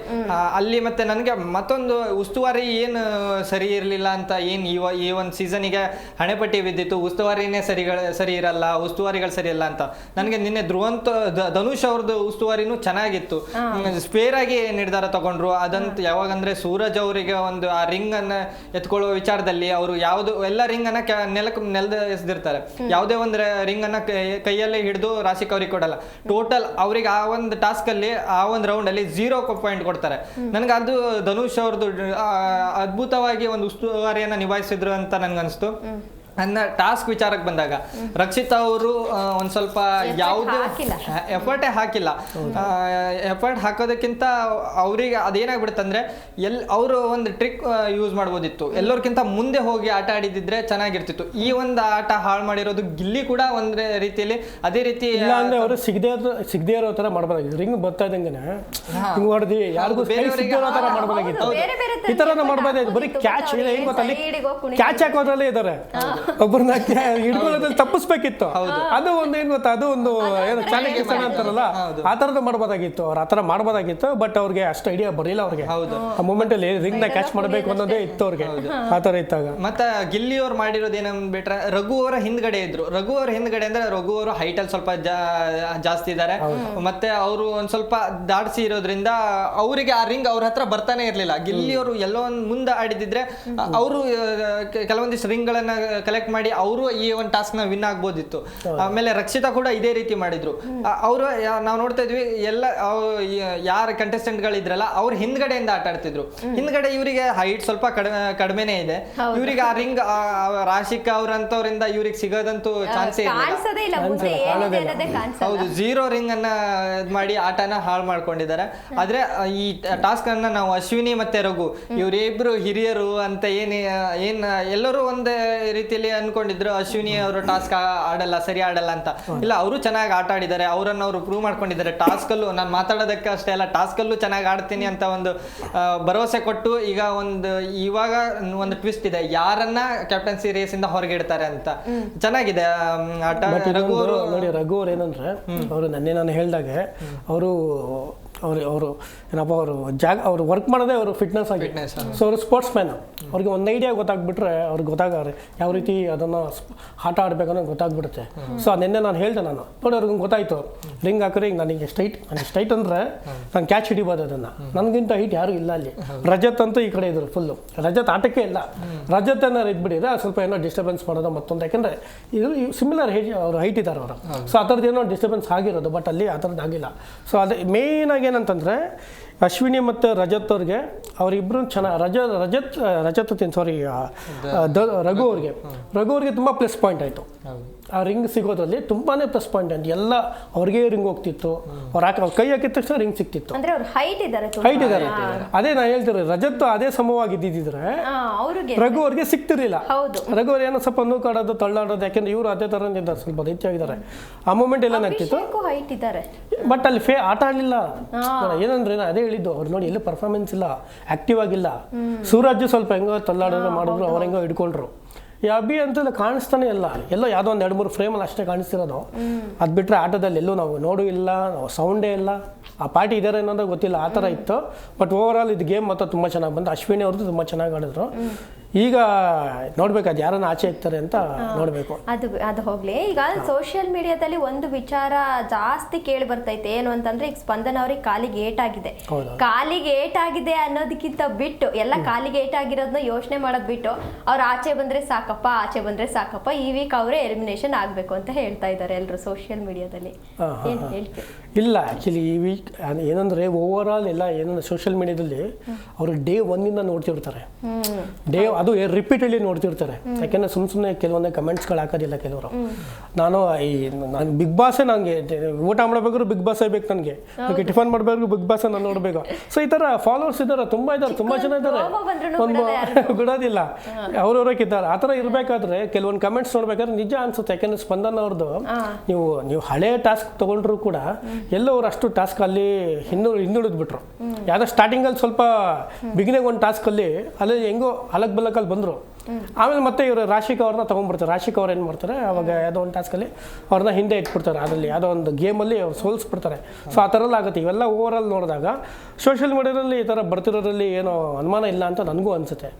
ಅಲ್ಲಿ ಮತ್ತೆ ನನಗೆ ಮತ್ತೊಂದು ಉಸ್ತುವಾರಿ ಏನು ಸರಿ ಇರಲಿಲ್ಲ ಅಂತ ಏನು ಈ ಈ ಒಂದು ಸೀಸನಿಗೆ ಹಣೆಪಟ್ಟಿ ಬಿದ್ದಿತ್ತು ಉಸ್ತುವಾರಿನೇ ಸರಿಗಳ ಸರಿ ಇರಲ್ಲ ಉಸ್ತುವಾರಿಗಳು ಸರಿ ಇಲ್ಲ ಅಂತ. ನನಗೆ ನಿನ್ನೆ ಧ್ರುವಂತ ಧನುಷ್ ಅವ್ರದ್ದು ಉಸ್ತುವಾರಿನೂ ಚೆನ್ನಾಗಿತ್ತು. ಸ್ಪೇರ್ ಆಗಿ ನಿರ್ಧಾರ ತಗೊಂಡ್ರು. ಅದಂತ ಯಾವಾಗಂದ್ರೆ ಸೂರಜ್ ಅವರಿಗೆ ಒಂದು ಆ ರಿಂಗ್ ಅನ್ನ ಎತ್ಕೊಳ್ಳುವ ವಿಚಾರದಲ್ಲಿ ಅವರು ಯಾವ್ದು ಎಲ್ಲ ರಿಂಗ್ ಅನ್ನ ನೆಲಕ್ಕೆ ನೆಲದ ಎಸ್ದಿರ್ತಾರೆ. ಯಾವುದೇ ಒಂದು ರಿಂಗ್ ಅನ್ನ ಕೈಯಲ್ಲೇ ಹಿಡಿದು ರಾಶಿಕ್ ಅವ್ರಿಗೆ ಕೊಡಲ್ಲ. ಟೋಟಲ್ ಅವ್ರಿಗೆ ಆ ಒಂದು ಟಾಸ್ಕ್ ಅಲ್ಲಿ ಆ ಒಂದು ರೌಂಡ್ ಅಲ್ಲಿ ಜೀರೋ ಪಾಯಿಂಟ್ ಕೊಡ್ತಾರೆ. ನನಗೆ ಅದು ಧನುಷ್ ಅವ್ರದ್ದು ಅದ್ಭುತವಾಗಿ ಒಂದು ಉಸ್ತುವಾರಿಯನ್ನ ನಿಭಾಯಿಸಿದ್ರು ಅಂತ ನನ್ಗನ್ಸ್ತು. ನನ್ನ ಟಾಸ್ಕ್ ವಿಚಾರಕ್ಕೆ ಬಂದಾಗ ರಕ್ಷಿತಾ ಅವರು ಒಂದು ಸ್ವಲ್ಪ ಯಾವುದೇ. ಎಫರ್ಟೇ ಹಾಕಿಲ್ಲ. ಎಫರ್ಟ್ ಹಾಕೋದಕ್ಕಿಂತ ಅವರಿಗೆ ಅದೇನಾಗ್ಬಿಡುತ್ತೆ ಅಂದ್ರೆ ಎಲ್ ಅವರು ಒಂದು ಟ್ರಿಕ್ ಯೂಸ್ ಮಾಡ್ಬೋದಿತ್ತು. ಎಲ್ಲರಿಗಿಂತ ಮುಂದೆ ಹೋಗಿ ಆಟ ಆಡಿದಿದ್ರೆ ಚೆನ್ನಾಗಿರ್ತಿತ್ತು. ಈ ಒಂದು ಆಟ ಹಾಳು ಮಾಡಿರೋದು ಗಿಲ್ಲಿ ಕೂಡ ಒಂದೇ ರೀತಿಯಲ್ಲಿ ಅದೇ ರೀತಿ ಇಲ್ಲ ಅಂದ್ರೆ ಅವರು ಸಿಗದೆ ಸಿಗದೆ ಇರೋ ಥರ ಮಾಡ್ಬೋದಾಗಿತ್ತು ರಿಂಗ್ ಬರ್ತಾ ಇದ್ದಂಗೆನೆ. ಹಿಂಗ್ ಹೊಡೆದು ಯಾರಿಗೂ ಬೇರೆ ಬೇರೆಯವ್ರಿಗೆ ಸಿಗದೆ ಇರೋ ಥರ ಹೌದು, ಮಾಡ್ಬೋದಾಗಿತ್ತು ಬೇರೆ ಬೇರೆ ಈ ಥರನ ತರ ಮಾಡ್ಬೋದಾಗಿತ್ತು ಬರೀ ಕ್ಯಾಚ್ ಇಲ್ಲ ಕ್ಯಾಚ್ ಹಾಕೋದ್ರಲ್ಲೇ ಇದ್ದಾರೆ. ಒಬ್ಬರನ್ನ ಹಿಡ್ಕೊಳ್ಳೋದ್ರಲ್ಲಿ ತಪ್ಪಿಸ್ಬೇಕಿತ್ತು. ಅದು ಒಂದು ಏನ್ ಗೊತ್ತಾ ಅದು ಒಂದು ಏನು ಚಾಣಕ್ಯತನ ಅಂತಾರಲ್ಲ ಆ ತರದ್ದು ಮಾಡ್ಬೋದಾಗಿತ್ತು. ಅವ್ರು ಆ ತರ ಮಾಡ್ಬೋದಾಗಿತ್ತು ಬಟ್ ಅವ್ರಿಗೆ ಅಷ್ಟು ಐಡಿಯಾ ಬರಲಿಲ್ಲ ಅವ್ರಿಗೆ. ಹೌದು. ಆ ಮೂಮೆಂಟ್ ಅಲ್ಲಿ ರಿಂಗ್ನ ಕ್ಯಾಚ್ ಮಾಡಬೇಕು ಅನ್ನೋದೇ ಇತ್ತು ಅವ್ರಿಗೆ ಆ ತರ ಇತ್ತಾಗ. ಮತ್ತೆ ಗಿಲ್ಲಿ ಅವ್ರು ಮಾಡಿರೋದು ಏನಂದ್ಬಿಟ್ರೆ ರಘು ಅವರ ಹಿಂದ್ಗಡೆ ಇದ್ರು. ರಘು ಅವರ ಹಿಂದ್ಗಡೆ ಅಂದ್ರೆ ರಘು ಅವರು ಹೈಟ್ ಅಲ್ಲಿ ಸ್ವಲ್ಪ ಜಾ- ಜಾಸ್ತಿ ಇದ್ದಾರೆ ಮತ್ತೆ ಅವರು ಒಂದ್ ಸ್ವಲ್ಪ ದಾಡ್ಸಿ ಇರೋದ್ರಿಂದ ಅವರಿಗೆ ಆ ರಿಂಗ್ ಅವ್ರ ಹತ್ರ ಬರ್ತಾನೆ ಇರ್ಲಿಲ್ಲ. ಗಿಲ್ಲಿ ಅವರು ಎಲ್ಲೋ ಒಂದ್ ಮುಂದೆ ಆಡಿದಿದ್ರೆ ಅವರು ಕೆಲವೊಂದಿಷ್ಟು ರಿಂಗ್ ಗಳನ್ನ ಕಲೆಕ್ಟ್ ಮಾಡಿ ಅವರು ಈ ಒಂದು ಟಾಸ್ಕ್ನ ವಿನ್ ಆಗ್ಬೋದಿತ್ತು. ಆಮೇಲೆ ರಕ್ಷಿತಾ ಕೂಡ ಇದೇ ರೀತಿ ಮಾಡಿದ್ರು. ಅವರು ನಾವು ನೋಡ್ತಾ ಇದ್ವಿ ಎಲ್ಲ ಯಾರ ಕಂಟೆಸ್ಟೆಂಟ್ ಗಳಿದ್ರಲ್ಲ ಅವ್ರ ಹಿಂದ್ಗಡೆಯಿಂದ ಆಟ ಆಡ್ತಿದ್ರು. ಹಿಂದ್ಗಡೆ ಇವರಿಗೆ ಹೈಟ್ ಸ್ವಲ್ಪ ಕಡಿಮೆ ಕಡಿಮೆನೇ ಇದೆ. ಇವರಿಗೆ ಆ ರಿಂಗ್ ರಾಶಿಕ್ ಅವ್ರಂತವ್ರಿಂದ ಇವ್ರಿಗೆ ಸಿಗೋದಂತೂ ಚಾನ್ಸ್ ಹೌದು ಜೀರೋ ರಿಂಗ್ ಅನ್ನ ಮಾಡಿ ಆಟನ ಹಾಳು ಮಾಡ್ಕೊಂಡಿದ್ದಾರೆ. ಆದ್ರೆ ಈ ಟಾಸ್ಕ್ ಅನ್ನ ನಾವು ಅಶ್ವಿನಿ ಮತ್ತೆ ರಘು ಇವರಿಬ್ರು ಹಿರಿಯರು ಅಂತ ಏನ್ ಏನ್ ಎಲ್ಲರೂ ಒಂದೇ ರೀತಿಯಲ್ಲಿ ಅನ್ಕೊಂಡಿದ್ರು ಅಶ್ವಿನಿ ಅವರು ಟಾಸ್ಕ್ ಆಡಲ್ಲ ಸರಿ ಆಡಲ್ಲ ಅಂತ. ಇಲ್ಲ ಅವರು ಚೆನ್ನಾಗಿ ಆಟ ಆಡಿದ್ದಾರೆ ಅವರನ್ನ ಅವರು ಪ್ರೂವ್ ಮಾಡ್ಕೊಂಡಿದ್ದಾರೆ. ಟಾಸ್ಕ್ ಅಲ್ಲೂ ನಾನು ಮಾತಾಡೋದಕ್ಕೆ ಅಷ್ಟೇ ಅಲ್ಲ ಟಾಸ್ಕ್ ಅಲ್ಲೂ ಚೆನ್ನಾಗಿ ಆಡ್ತೀನಿ ಅಂತ ಒಂದು ಭರವಸೆ ಕೊಟ್ಟು ಈಗ ಒಂದು ಇವಾಗ ಒಂದು ಟ್ವಿಸ್ಟ್ ಇದೆ. ಯಾರನ್ನ ಕ್ಯಾಪ್ಟನ್ಸಿ ರೇಸ್ ಇಂದ ಹೊರಗೆ ಇಡ್ತಾರೆ ಅಂತ. ಚೆನ್ನಾಗಿದೆ ಆಟ. ರಘು ಅವರು ನೋಡಿ ರಘು ಅವ್ರು ಏನಂದ್ರೆ ಅವರು ನನ್ನೇ ನಾನು ಹೇಳಿದಾಗೆ ಅವರು ಅವ್ರು ಅವರು ಏನಪ್ಪ ಅವರು ಜಾಗ ಅವರು ವರ್ಕ್ ಮಾಡೋದೇ ಅವರು ಫಿಟ್ನೆಸ್ ಆಗಿ. ಸೊ ಅವರು. ಸ್ಪೋರ್ಟ್ಸ್ ಮ್ಯಾನ್ ಅವ್ರಿಗೆ ಒಂದು ಐಡಿಯಾ ಗೊತ್ತಾಗ್ಬಿಟ್ರೆ ಅವ್ರಿಗೆ ಗೊತ್ತಾಗವ್ರೆ. ಯಾವ ರೀತಿ ಅದನ್ನು ಆಟ ಆಡ್ಬೇಕನ್ನೋ ಗೊತ್ತಾಗ್ಬಿಡುತ್ತೆ. ಸೊ ನಿನ್ನೆ ನಾನು ಹೇಳ್ದೆ ನಾನು. ನೋಡಿ ಅವ್ರಿಗೆ ಗೊತ್ತಾಯ್ತು. ರಿಂಗ್ ಹಾಕಿದ್ರೆ ಈಗ ನನಗೆ ಸ್ಟೈಟ್ ನನಗೆ ಸ್ಟೈಟ್ ಅಂದರೆ ನಾನು ಕ್ಯಾಚ್ ಹಿಡಿಬೋದು ಅದನ್ನು. ನನಗಿಂತ ಹೈಟ್ ಯಾರು ಇಲ್ಲ ಅಲ್ಲಿ. ರಜತ್ ಅಂತೂ ಈ ಕಡೆ ಇದ್ರು ಫುಲ್ಲು ರಜತ್ ಆಟಕ್ಕೆ ಇಲ್ಲ. ರಜತ್ ಏನಾರು ಇದ್ಬಿಟ್ಟಿದ್ರೆ ಸ್ವಲ್ಪ ಏನೋ ಡಿಸ್ಟರ್ಬೆನ್ಸ್ ಮಾಡೋದು ಮತ್ತೊಂದು. ಯಾಕೆಂದರೆ ಇದು ಸಿಮಿಲರ್ ಹೈಟ್ ಅವ್ರು ಹೈಟ್ ಇದ್ದಾರೆ ಅವರು. ಸೊ ಆ ಥರದ್ದು ಏನೋ ಡಿಸ್ಟರ್ಬೆನ್ಸ್ ಆಗಿರೋದು ಬಟ್ ಅಲ್ಲಿ ಆ ಥರದ್ದು ಆಗಿಲ್ಲ. ಸೊ ಅದೇ ಮೇಯ್ನಾಗಿ ಏನಂತಂದ್ರೆ ಅಶ್ವಿನಿ ಮತ್ತು ರಜತ್ ಅವ್ರಿಗೆ ಅವರಿಬ್ಬರು ಚೆನ್ನಾಗಿ ರಜ ರಜತ್ ರಜತ್ ಸಾರಿ ರಘು ಅವ್ರಿಗೆ. ರಘು ಅವ್ರಿಗೆ ತುಂಬ ಪ್ಲಸ್ ಪಾಯಿಂಟ್ ಆಯಿತು. ಆ ರಿಂಗ್ ಸಿಗೋದ್ರಲ್ಲಿ ತುಂಬಾನೇ ಪ್ಲಸ್ ಪಾಯಿಂಟ್ ಅಂತ. ಎಲ್ಲ ಅವ್ರಿಗೆ ರಿಂಗ್ ಹೋಗ್ತಿತ್ತು. ಅವ್ರು ಹಾಕಿ ಅವ್ರ ಕೈ ಹಾಕಿದ ತಕ್ಷಣ ರಿಂಗ್ ಸಿಕ್ತಿತ್ತು ಅಂದ್ರೆ ಅವ್ರು ಹೈಟ್ ಇದ್ದಾರೆ ಹೈಟ್ ಇದ್ದಾರೆ ಅದೇ ನಾನು ಹೇಳ್ತಿರೋ ರಜತ್ ಅದೇ ಸಮವಾಗಿದ್ದಿದ್ರೆ ರಘು ಅವ್ರಿಗೆ ಸಿಕ್ತಿರ್ಲಿಲ್ಲ ರಘು ಅವ್ರು ಏನೋ ಸ್ವಲ್ಪ ನೂಕಾಡೋದು ತಳ್ಳಾಡೋದು ಯಾಕೆಂದ್ರೆ ಇವರು ಅದೇ ತರ ಇದ್ದಾರೆ ಸ್ವಲ್ಪ ಹೆಚ್ಚಾಗಿದ್ದಾರೆ ಆ ಮೂಮೆಂಟ್ ಎಲ್ಲ ಇದ್ದಾರೆ. ಬಟ್ ಅಲ್ಲಿ ಫೇ ಆಟ ಆಡ್ಲಿಲ್ಲ. ಏನಂದ್ರೆ ಅದೇ ಹೇಳಿದ್ದು ಅವ್ರು ನೋಡಿ ಎಲ್ಲೂ ಪರ್ಫಾರ್ಮೆನ್ಸ್ ಇಲ್ಲ ಆಕ್ಟಿವ್ ಆಗಿಲ್ಲ. ಸೂರಜ್ ಸ್ವಲ್ಪ ಹೆಂಗೋ ತಳ್ಳಾಡೋದು ಮಾಡಿದ್ರು ಅವ್ರ ಹೆಂಗೋ ಹಿಡ್ಕೊಂಡ್ರು. ಈ ಅಭಿ ಅಂತೆಲ್ಲ ಕಾಣಿಸ್ತಾನೆ ಇಲ್ಲ. ಎಲ್ಲೋ ಯಾವುದೋ ಒಂದು ಎರಡು ಮೂರು ಫ್ರೇಮಲ್ಲಿ ಅಷ್ಟೇ ಕಾಣಿಸ್ತಿರೋದು. ಅದು ಬಿಟ್ಟರೆ ಆಟದಲ್ಲಿ ಎಲ್ಲೂ ನಾವು ನೋಡು ಇಲ್ಲ ಸೌಂಡೇ ಇಲ್ಲ. ಆ ಪಾರ್ಟಿ ಇದ್ದಾರೆ ಅನ್ನೋದು ಗೊತ್ತಿಲ್ಲ, ಆ ಥರ ಇತ್ತು. ಬಟ್ ಓವರ್ ಆಲ್ ಇದು ಗೇಮ್ ಮಾತ್ರ ತುಂಬ ಚೆನ್ನಾಗಿ ಬಂತು. ಅಶ್ವಿನಿ ಅವ್ರದ್ದು ತುಂಬ ಚೆನ್ನಾಗಿ ಆಡಿದ್ರು. ಈಗ ನೋಡ್ಬೇಕು ಅದು ಯಾರನ್ನ ಆಚೆ ಇರ್ತಾರೆ ಅಂತ ನೋಡಬೇಕು. ಅದು ಅದು ಹೋಗ್ಲಿ. ಈಗ ಸೋಷಿಯಲ್ ಮೀಡಿಯಾದಲ್ಲಿ ಒಂದು ವಿಚಾರ ಜಾಸ್ತಿ ಕೇಳಿ ಬರ್ತೈತೆ. ಏನು ಅಂತಂದ್ರೆ ಈಗ ಸ್ಪಂದನ ಅವ್ರಿಗೆ ಕಾಲಿಗೆ ಏಟಾಗಿದೆ. ಆಗಿದೆ ಕಾಲಿಗೆ ಏಟಾಗಿದೆ ಅನ್ನೋದಕ್ಕಿಂತ ಬಿಟ್ಟು ಎಲ್ಲ ಕಾಲಿಗೆ ಏಟಾಗಿರೋದನ್ನ ಯೋಚನೆ ಮಾಡೋದ್ ಬಿಟ್ಟು ಅವ್ರು ಆಚೆ ಬಂದ್ರೆ ಸಾಕಪ್ಪ ಆಚೆ ಬಂದ್ರೆ ಸಾಕಪ್ಪ ಈ ವೀಕ್ ಅವರೇ ಎಲಿಮಿನೇಷನ್ ಆಗ್ಬೇಕು ಅಂತ ಹೇಳ್ತಾ ಇದ್ದಾರೆ ಎಲ್ಲರೂ ಸೋಷಿಯಲ್ ಮೀಡಿಯಾದಲ್ಲಿ ಏನ್ ಹೇಳ್ತೀವಿ ಇಲ್ಲ ಆ್ಯಕ್ಚುಲಿ ಈ ವೀಕ್ ಏನಂದರೆ ಓವರ್ ಆಲ್ ಎಲ್ಲ ಏನಂದ್ರೆ ಸೋಷಿಯಲ್ ಮೀಡಿಯಾದಲ್ಲಿ ಅವರು ಡೇ ಒನ್ನಿಂದ ನೋಡ್ತಿರ್ತಾರೆ. ಡೇ ಅದು ರಿಪೀಟೆಡ್ಲಿ ನೋಡ್ತಿರ್ತಾರೆ. ಯಾಕೆಂದರೆ ಸುಮ್ಮ ಸುಮ್ಮನೆ ಕೆಲವೊಂದೇ ಕಮೆಂಟ್ಸ್ಗಳು ಹಾಕೋದಿಲ್ಲ ಕೆಲವರು. ನಾನು ಈ ನಾನು ಬಿಗ್ ಬಾಸೇ ನನಗೆ ಊಟ ಮಾಡಬೇಕಾದ್ರೂ ಬಿಗ್ ಬಾಸೇ ಬೇಕು ನನಗೆ. ಓಕೆ ಟಿಫನ್ ಮಾಡಬೇಕು ಬಿಗ್ ಬಾಸ್ ನಾನು ನೋಡಬೇಕು. ಸೊ ಈ ಥರ ಫಾಲೋವರ್ಸ್ ಇದ್ದಾರೆ ತುಂಬ ಇದ್ದಾರೆ ತುಂಬ ಜನ ಇದ್ದಾರೆ ಒಂದು ಬಿಡೋದಿಲ್ಲ. ಬಿಡೋದಿಲ್ಲ ಅವ್ರವ್ರಕ್ಕಿದ್ದಾರೆ ಆ ಥರ ಇರಬೇಕಾದ್ರೆ ಕೆಲವೊಂದು ಕಮೆಂಟ್ಸ್ ನೋಡ್ಬೇಕಾದ್ರೆ ನಿಜ ಅನ್ಸುತ್ತೆ. ಯಾಕೆಂದ್ರೆ ಸ್ಪಂದನ ಅವ್ರದ್ದು ನೀವು ನೀವು ಹಳೆ ಟಾಸ್ಕ್ ತೊಗೊಂಡ್ರು ಕೂಡ ಎಲ್ಲೋ ಅವ್ರು ಅಷ್ಟು ಟಾಸ್ಕ್ ಅಲ್ಲಿ ಹಿಂದು ಹಿಂದುಳಿದ್ ಬಿಟ್ರು. ಯಾವ್ದೋ ಸ್ಟಾರ್ಟಿಂಗಲ್ಲಿ ಸ್ವಲ್ಪ ಬಿಗಿನಿಂಗ್ ಒಂದು ಟಾಸ್ಕಲ್ಲಿ ಅಲ್ಲಿ ಹೆಂಗೋ ಅಲಕ್ ಬಲಕಲ್ಲಿ ಬಂದರು. ಆಮೇಲೆ ಮತ್ತೆ ಇವರು ರಾಶಿಕ್ ಅವ್ರನ್ನ ತೊಗೊಂಡ್ಬಿಡ್ತಾರೆ. ರಾಶಿಕ್ ಅವ್ರು ಏನು ಮಾಡ್ತಾರೆ? ಅವಾಗ ಯಾವುದೋ ಒಂದು ಟಾಸ್ಕಲ್ಲಿ ಅವ್ರನ್ನ ಹಿಂದೆ ಇಟ್ಬಿಡ್ತಾರೆ. ಅದರಲ್ಲಿ ಯಾವುದೋ ಒಂದು ಗೇಮಲ್ಲಿ ಅವ್ರು ಸೋಲಿಸ್ಬಿಡ್ತಾರೆ. ಸೊ ಆ ಥರ ಎಲ್ಲ ಆಗುತ್ತೆ. ಇವೆಲ್ಲ ಓವರ್ ಆಲ್ ನೋಡಿದಾಗ ಸೋಷಿಯಲ್ ಮೀಡಿಯಾದಲ್ಲಿ ಈ ಥರ ಬರ್ತಿರೋದ್ರಲ್ಲಿ ಏನೋ ಅನುಮಾನ ಇಲ್ಲ ಅಂತ ನನಗೂ ಅನಿಸುತ್ತೆ.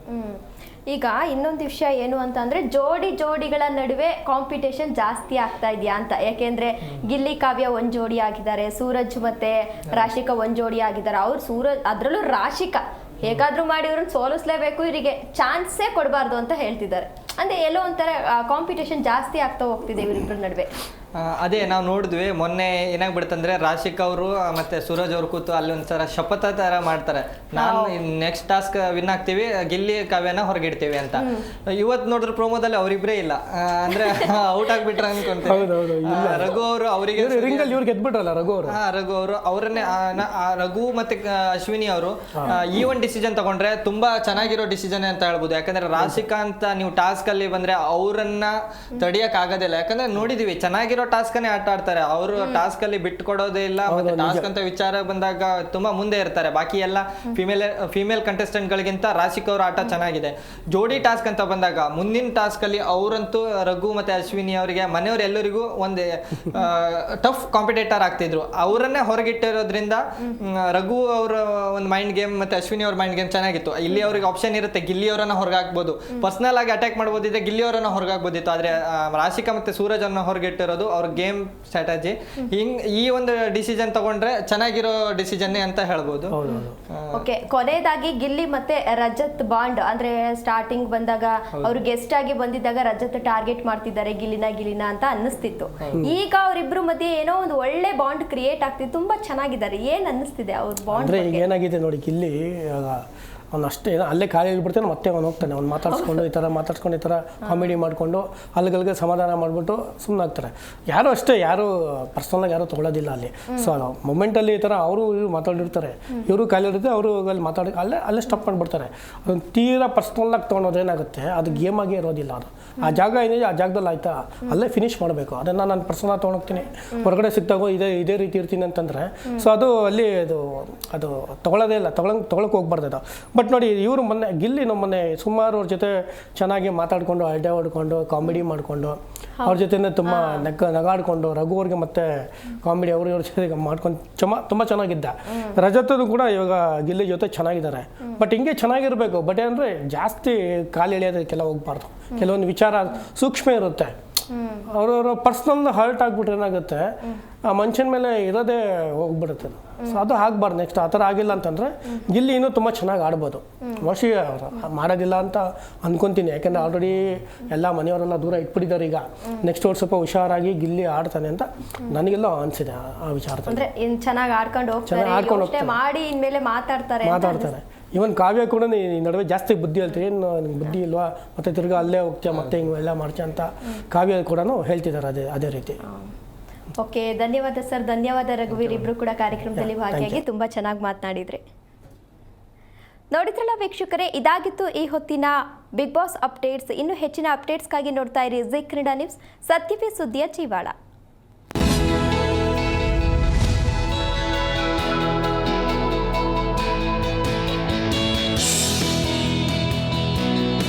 ಈಗ ಇನ್ನೊಂದು ವಿಷಯ ಏನು ಅಂತ ಅಂದ್ರೆ ಜೋಡಿ ಜೋಡಿಗಳ ನಡುವೆ ಕಾಂಪಿಟೇಷನ್ ಜಾಸ್ತಿ ಆಗ್ತಾ ಇದೆಯಾ ಅಂತ. ಯಾಕೆಂದ್ರೆ ಗಿಲ್ಲಿ ಕಾವ್ಯ ಒಂದು ಜೋಡಿ ಆಗಿದ್ದಾರೆ, ಸೂರಜ್ ಮತ್ತೆ ರಾಶಿಕಾ ಒಂದು ಜೋಡಿ ಆಗಿದ್ದಾರೆ. ಅವ್ರು ಸೂರಜ್, ಅದರಲ್ಲೂ ರಾಶಿಕಾ. ಹೇಗಾದ್ರೂ ಮಾಡಿ ಇವ್ರನ್ನ ಸೋಲಿಸ್ಲೇಬೇಕು ಇವರಿಗೆ ಚಾನ್ಸೇ ಕೊಡಬಾರ್ದು ಅಂತ ಹೇಳ್ತಿದ್ದಾರೆ. ಅಂದ್ರೆ ಎಲ್ಲೋ ಒಂಥರ ಕಾಂಪಿಟೇಷನ್ ಜಾಸ್ತಿ ಆಗ್ತಾ ಹೋಗ್ತಿದೆ ಇವರಿಬ್ಬರ ನಡುವೆ. ಅದೇ ನಾವು ನೋಡಿದ್ವಿ. ಮೊನ್ನೆ ಏನಾಗ್ಬಿಡುತ್ತಂದ್ರೆ ರಾಶಿಕ್ ಅವರು ಮತ್ತೆ ಸೂರಜ್ ಅವರು ಕೂತು ಅಲ್ಲಿ ಒಂಥರ ಶಪಥ ತರ ಮಾಡ್ತಾರೆ. ನಾನು ನೆಕ್ಸ್ಟ್ ಟಾಸ್ಕ್ ವಿನ್ ಆಗ್ತೀವಿ ಗಿಲ್ಲಿ ಕಾವ್ಯನ ಹೊರಗಿಡ್ತೀವಿ ಅಂತ. ಇವತ್ತು ನೋಡಿದ್ರೆ ಪ್ರೋಮೋದಲ್ಲಿ ಅವರಿಬ್ರೇ ಇಲ್ಲ. ಅಂದ್ರೆ ಔಟ್ ಆಗ್ಬಿಟ್ರ ಆ, ರಘು ಅವರು ಅವರಿಗೆ ಗೆದ್ಬಿಟ್ರಲ್ಲ ರಘು ಅವರು? ಹಾ ರಘು ಅವರು. ಅವರನ್ನೇ ಆ, ನ- ಆ ರಘು ಮತ್ತೆ ಅಶ್ವಿನಿ ಅವರು ಈ ಒಂದು ಡಿಸಿಷನ್ ತಗೊಂಡ್ರೆ ತುಂಬಾ ಚೆನ್ನಾಗಿರೋ ಡಿಸಿಷನ್ ಅಂತ ಹೇಳ್ಬೋದು. ಯಾಕಂದ್ರೆ ರಾಶಿಕಾ ಅಂತ ನೀವು ಟಾಸ್ಕ್ ಅಲ್ಲಿ ಬಂದ್ರೆ ಅವರನ್ನ ತಡಿಯಕ್ ಆಗೋದಿಲ್ಲ ಯಾಕಂದ್ರೆ ನೋಡಿದೀವಿ ಚೆನ್ನಾಗಿರೋ ಟಾಸ್ಕ್ ಅನ್ನೇ ಆಟ ಆಡ್ತಾರೆ. ಅವರು ಟಾಸ್ಕ್ ಅಲ್ಲಿ ಬಿಟ್ಕೊಡೋದೇ ಇಲ್ಲ ಮತ್ತೆ ಟಾಸ್ಕ್ ಅಂತ ವಿಚಾರ ಬಂದಾಗ ತುಂಬಾ ಮುಂದೆ ಇರ್ತಾರೆ. ಬಾಕಿ ಎಲ್ಲ ಫಿಮೇಲ್ ಫಿಮೇಲ್ ಕಂಟೆಸ್ಟೆಂಟ್ ಗಳಿಗಿಂತ ರಾಶಿಕ್ ಅವ್ರ ಆಟ ಚೆನ್ನಾಗಿದೆ. ಜೋಡಿ ಟಾಸ್ಕ್ ಅಂತ ಬಂದಾಗ ಮುಂದಿನ ಟಾಸ್ಕ್ ಅಲ್ಲಿ ಅವರಂತೂ ರಘು ಮತ್ತೆ ಅಶ್ವಿನಿ ಅವರಿಗೆ ಮನೆಯವ್ರ ಎಲ್ಲರಿಗೂ ಒಂದು ಟಫ್ ಕಾಂಪಿಟೇಟರ್ ಆಗ್ತಿದ್ರು. ಅವರನ್ನೇ ಹೊರಗಿಟ್ಟಿರೋದ್ರಿಂದ ರಘು ಅವರ ಒಂದು ಮೈಂಡ್ ಗೇಮ್ ಮತ್ತೆ ಅಶ್ವಿನಿ ಅವ್ರ ಮೈಂಡ್ ಗೇಮ್ ಚೆನ್ನಾಗಿತ್ತು. ಇಲ್ಲಿ ಅವ್ರಿಗೆ ಆಪ್ಷನ್ ಇರುತ್ತೆ ಗಿಲ್ಲಿ ಅವರನ್ನ ಹೊರಗಾಕ್ಬೋದು. ಪರ್ಸನಲ್ ಆಗಿ ಅಟ್ಯಾಕ್ ಮಾಡ್ಬೋದಿದ್ರೆ ಗಿಲ್ಲಿ ಅವರನ್ನ ಹೊರಗಾಕ್ಬೋದಿತ್ತು. ಆದ್ರೆ ಆ, ರಾಶಿಕಾ ಮತ್ತೆ ಸೂರಜ್ ಅನ್ನ ಹೊರಗಿಟ್ಟಿರೋದು ಅವ್ರ ಗೇಮ್ ಸ್ಟ್ರಾಟಜಿ ಹಿಂಗ್ ಈ ಒಂದು ಡಿಸಿಷನ್ ತಗೊಂಡ್ರೆ ಚೆನ್ನಾಗಿರೋ ಡಿಸಿಷನ್ ಅಂತ ಹೇಳ್ಬೋದು. ಓಕೆ ಕೊನೆಯದಾಗಿ ಗಿಲ್ಲಿ ಮತ್ತೆ ರಜತ್ ಬಾಂಡ್ ಅಂದ್ರೆ ಸ್ಟಾರ್ಟಿಂಗ್ ಬಂದಾಗ ಅವ್ರು ಗೆಸ್ಟ್ ಆಗಿ ಬಂದಿದ್ದಾಗ ರಜತ್ ಟಾರ್ಗೆಟ್ ಮಾಡ್ತಿದ್ದಾರೆ ಗಿಲಿನ ಗಿಲಿನ ಅಂತ ಅನ್ನಿಸ್ತಿತ್ತು. ಈಗ ಅವರಿಬ್ರು ಮಧ್ಯೆ ಏನೋ ಒಂದು ಒಳ್ಳೆ ಬಾಂಡ್ ಕ್ರಿಯೇಟ್ ಆಗ್ತಿದೆ ತುಂಬಾ ಚೆನ್ನಾಗಿದ್ದಾರೆ. ಏನ್ ಅನ್ನಿಸ್ತಿದೆ ಅವ್ರ ಬಾಂಡ್ ಏನಾಗಿದೆ ನೋಡಿ ಇಲ್ಲಿ ಅವ್ನು ಅಷ್ಟೇ ಅಲ್ಲೇ ಖಾಲಿ ಇಳ್ಬಿಡ್ತಾನೆ ಮತ್ತೆ ಅವ್ನು ಹೋಗ್ತಾನೆ. ಅವ್ನು ಮಾತಾಡ್ಸ್ಕೊಂಡು ಈ ಥರ, ಮಾತಾಡ್ಸ್ಕೊಂಡು ಈ ಥರ ಕಾಮಿಡಿ ಮಾಡಿಕೊಂಡು ಅಲ್ಲಿಗಲ್ಗೆ ಸಮಾಧಾನ ಮಾಡಿಬಿಟ್ಟು ಸುಮ್ಮನೆ ಆಗ್ತಾರೆ. ಯಾರು ಅಷ್ಟೇ, ಯಾರು ಪರ್ಸನಲ್ಲಾಗಿ ಯಾರು ತೊಗೊಳೋದಿಲ್ಲ ಅಲ್ಲಿ. ಸೊ ಮೊಮೆಂಟಲ್ಲಿ ಈ ಥರ ಅವರು ಇವರು ಮಾತಾಡಿರ್ತಾರೆ. ಇವರು ಖಾಲಿ ಇರುತ್ತೆ, ಅವರು ಅಲ್ಲಿ ಮಾತಾಡಿ, ಅಲ್ಲೇ ಅಲ್ಲೇ ಸ್ಟಾಪ್ ಮಾಡಿಬಿಡ್ತಾರೆ. ಅದನ್ನು ತೀರಾ ಪರ್ಸ್ನಲ್ಲಾಗಿ ತೊಗೊಂಡೋದ್ರೆ ಏನಾಗುತ್ತೆ, ಅದು ಗೇಮ್ ಆಗೇ ಇರೋದಿಲ್ಲ ಅದು. ಆ ಜಾಗ ಏನಿದೆ, ಆ ಜಾಗದಲ್ಲಿ ಆಯಿತಾ? ಅಲ್ಲೇ ಫಿನಿಶ್ ಮಾಡಬೇಕು. ಅದನ್ನು ನಾನು ಪರ್ಸನಲ್ ತೊಗೊಂಡೋಗ್ತೀನಿ. ಹೊರಗಡೆ ಸಿಕ್ತಾಗೋ ಇದೇ ಇದೇ ರೀತಿ ಇರ್ತೀನಿ ಅಂತಂದರೆ. ಸೊ ಅದು ಅಲ್ಲಿ ಅದು ಅದು ತೊಗೊಳ್ಳೋದೇ ಇಲ್ಲ, ತೊಗೊಳಂಗೆ ತೊಗೊಳಕ್ಕೆ ಹೋಗ್ಬಾರ್ದು ಅದು. ಬಟ್ ನೋಡಿ ಇವರು ಮೊನ್ನೆ ಗಿಲ್ಲಿ ನಮ್ಮ ಮೊನ್ನೆ ಸುಮಾರು ಅವ್ರ ಜೊತೆ ಚೆನ್ನಾಗಿ ಮಾತಾಡ್ಕೊಂಡು ಅಡ್ಡೆ ಹೊಡ್ಕೊಂಡು ಕಾಮಿಡಿ ಮಾಡಿಕೊಂಡು ಅವ್ರ ಜೊತೆನೇ ತುಂಬ ನಗ ನಗಾಡ್ಕೊಂಡು ರಘು ಅವ್ರಿಗೆ ಮತ್ತೆ ಕಾಮಿಡಿ ಅವ್ರ ಇವ್ರ ಜೊತೆ ಮಾಡ್ಕೊಂಡು ಚಮ ತುಂಬ ಚೆನ್ನಾಗಿದ್ದ. ರಜತನು ಕೂಡ ಇವಾಗ ಗಿಲ್ಲಿ ಜೊತೆ ಚೆನ್ನಾಗಿದ್ದಾರೆ. ಬಟ್ ಹಿಂಗೆ ಚೆನ್ನಾಗಿರಬೇಕು. ಬಟ್ ಏನಂದರೆ ಜಾಸ್ತಿ ಕಾಲು ಎಳೆಯೋದಕ್ಕೆಲ್ಲ ಹೋಗ್ಬಾರ್ದು. ಕೆಲವೊಂದು ವಿಚಾರ ಸೂಕ್ಷ್ಮ ಇರುತ್ತೆ. ಅವ್ರವ್ರ ಪರ್ಸ್ನಲ್ ಹರ್ಟ್ ಆಗ್ಬಿಟ್ರೆ ಏನಾಗುತ್ತೆ ಆ ಮನುಷ್ಯನ ಮೇಲೆ ಇರೋದೇ ಹೋಗ್ಬಿಡುತ್ತೆ ಸೊ ಅದು ಆಗ್ಬಾರ್ದು ನೆಕ್ಸ್ಟ್ ಆ ಥರ ಆಗಿಲ್ಲ ಅಂತಂದರೆ ಗಿಲ್ಲಿ ಇನ್ನೂ ತುಂಬ ಚೆನ್ನಾಗಿ ಆಡ್ಬೋದು. ವರ್ಷಿ ಮಾಡೋದಿಲ್ಲ ಅಂತ ಅಂದ್ಕೊತೀನಿ ಯಾಕೆಂದರೆ ಆಲ್ರೆಡಿ ಎಲ್ಲ ಮನೆಯವರೆಲ್ಲ ದೂರ ಇಟ್ಬಿಟ್ಟಿದ್ದಾರೆ ಈಗ. ನೆಕ್ಸ್ಟ್ ವರ್ಷ ಸ್ವಲ್ಪ ಹುಷಾರಾಗಿ ಗಿಲ್ಲಿ ಆಡ್ತಾನೆ ಅಂತ ನನಗೆಲ್ಲ ಅನಿಸಿದೆ ಆ ವಿಚಾರ ಅಂದ್ರೆ ಚೆನ್ನಾಗಿ ಆಡ್ಕೊಂಡು ಹೋಗ್ತಾರೆ ಆಡ್ಕೊಂಡು ಮಾಡಿ ಇನ್ಮೇಲೆ ಮಾತಾಡ್ತಾರೆ ಮಾತಾಡ್ತಾರೆ. ಇವನ್ ಕಾವ್ಯ ಕೂಡ ನೀ ಈ ನಡುವೆ ಜಾಸ್ತಿ ಬುದ್ಧಿ ಹೇಳ್ತೀವಿ ಏನು ನಿಮ್ಗೆ ಬುದ್ಧಿ ಇಲ್ವಾ? ಮತ್ತೆ ತಿರ್ಗಾ ಅಲ್ಲೇ ಹೋಗ್ತೀಯ ಮತ್ತೆ ಹಿಂಗೆ ಎಲ್ಲ ಮಾಡ್ತೀಯ ಅಂತ ಕಾವ್ಯ ಕೂಡ ಹೇಳ್ತಿದ್ದಾರೆ ಅದೇ ಅದೇ ರೀತಿ. ಓಕೆ ಧನ್ಯವಾದ ಸರ್. ಧನ್ಯವಾದ ರಘುವೀರ್ ಇಬ್ರು ಕೂಡ ಕಾರ್ಯಕ್ರಮದಲ್ಲಿ ಭಾಗಿಯಾಗಿ ತುಂಬಾ ಚೆನ್ನಾಗಿ ಮಾತನಾಡಿದ್ರಿ. ನೋಡಿದ್ರಲ್ಲ ವೀಕ್ಷಕರೇ ಇದಾಗಿತ್ತು ಈ ಹೊತ್ತಿನ ಬಿಗ್ ಬಾಸ್ ಅಪ್ಡೇಟ್ಸ್. ಇನ್ನು ಹೆಚ್ಚಿನ ಅಪ್ಡೇಟ್ಸ್ಗಾಗಿ ನೋಡ್ತಾ ಇರಿ ಜಿ ಕನ್ನಡ ನ್ಯೂಸ್. ಸತ್ಯವೇ ಸುದ್ದಿಯ ಜೀವಾಳ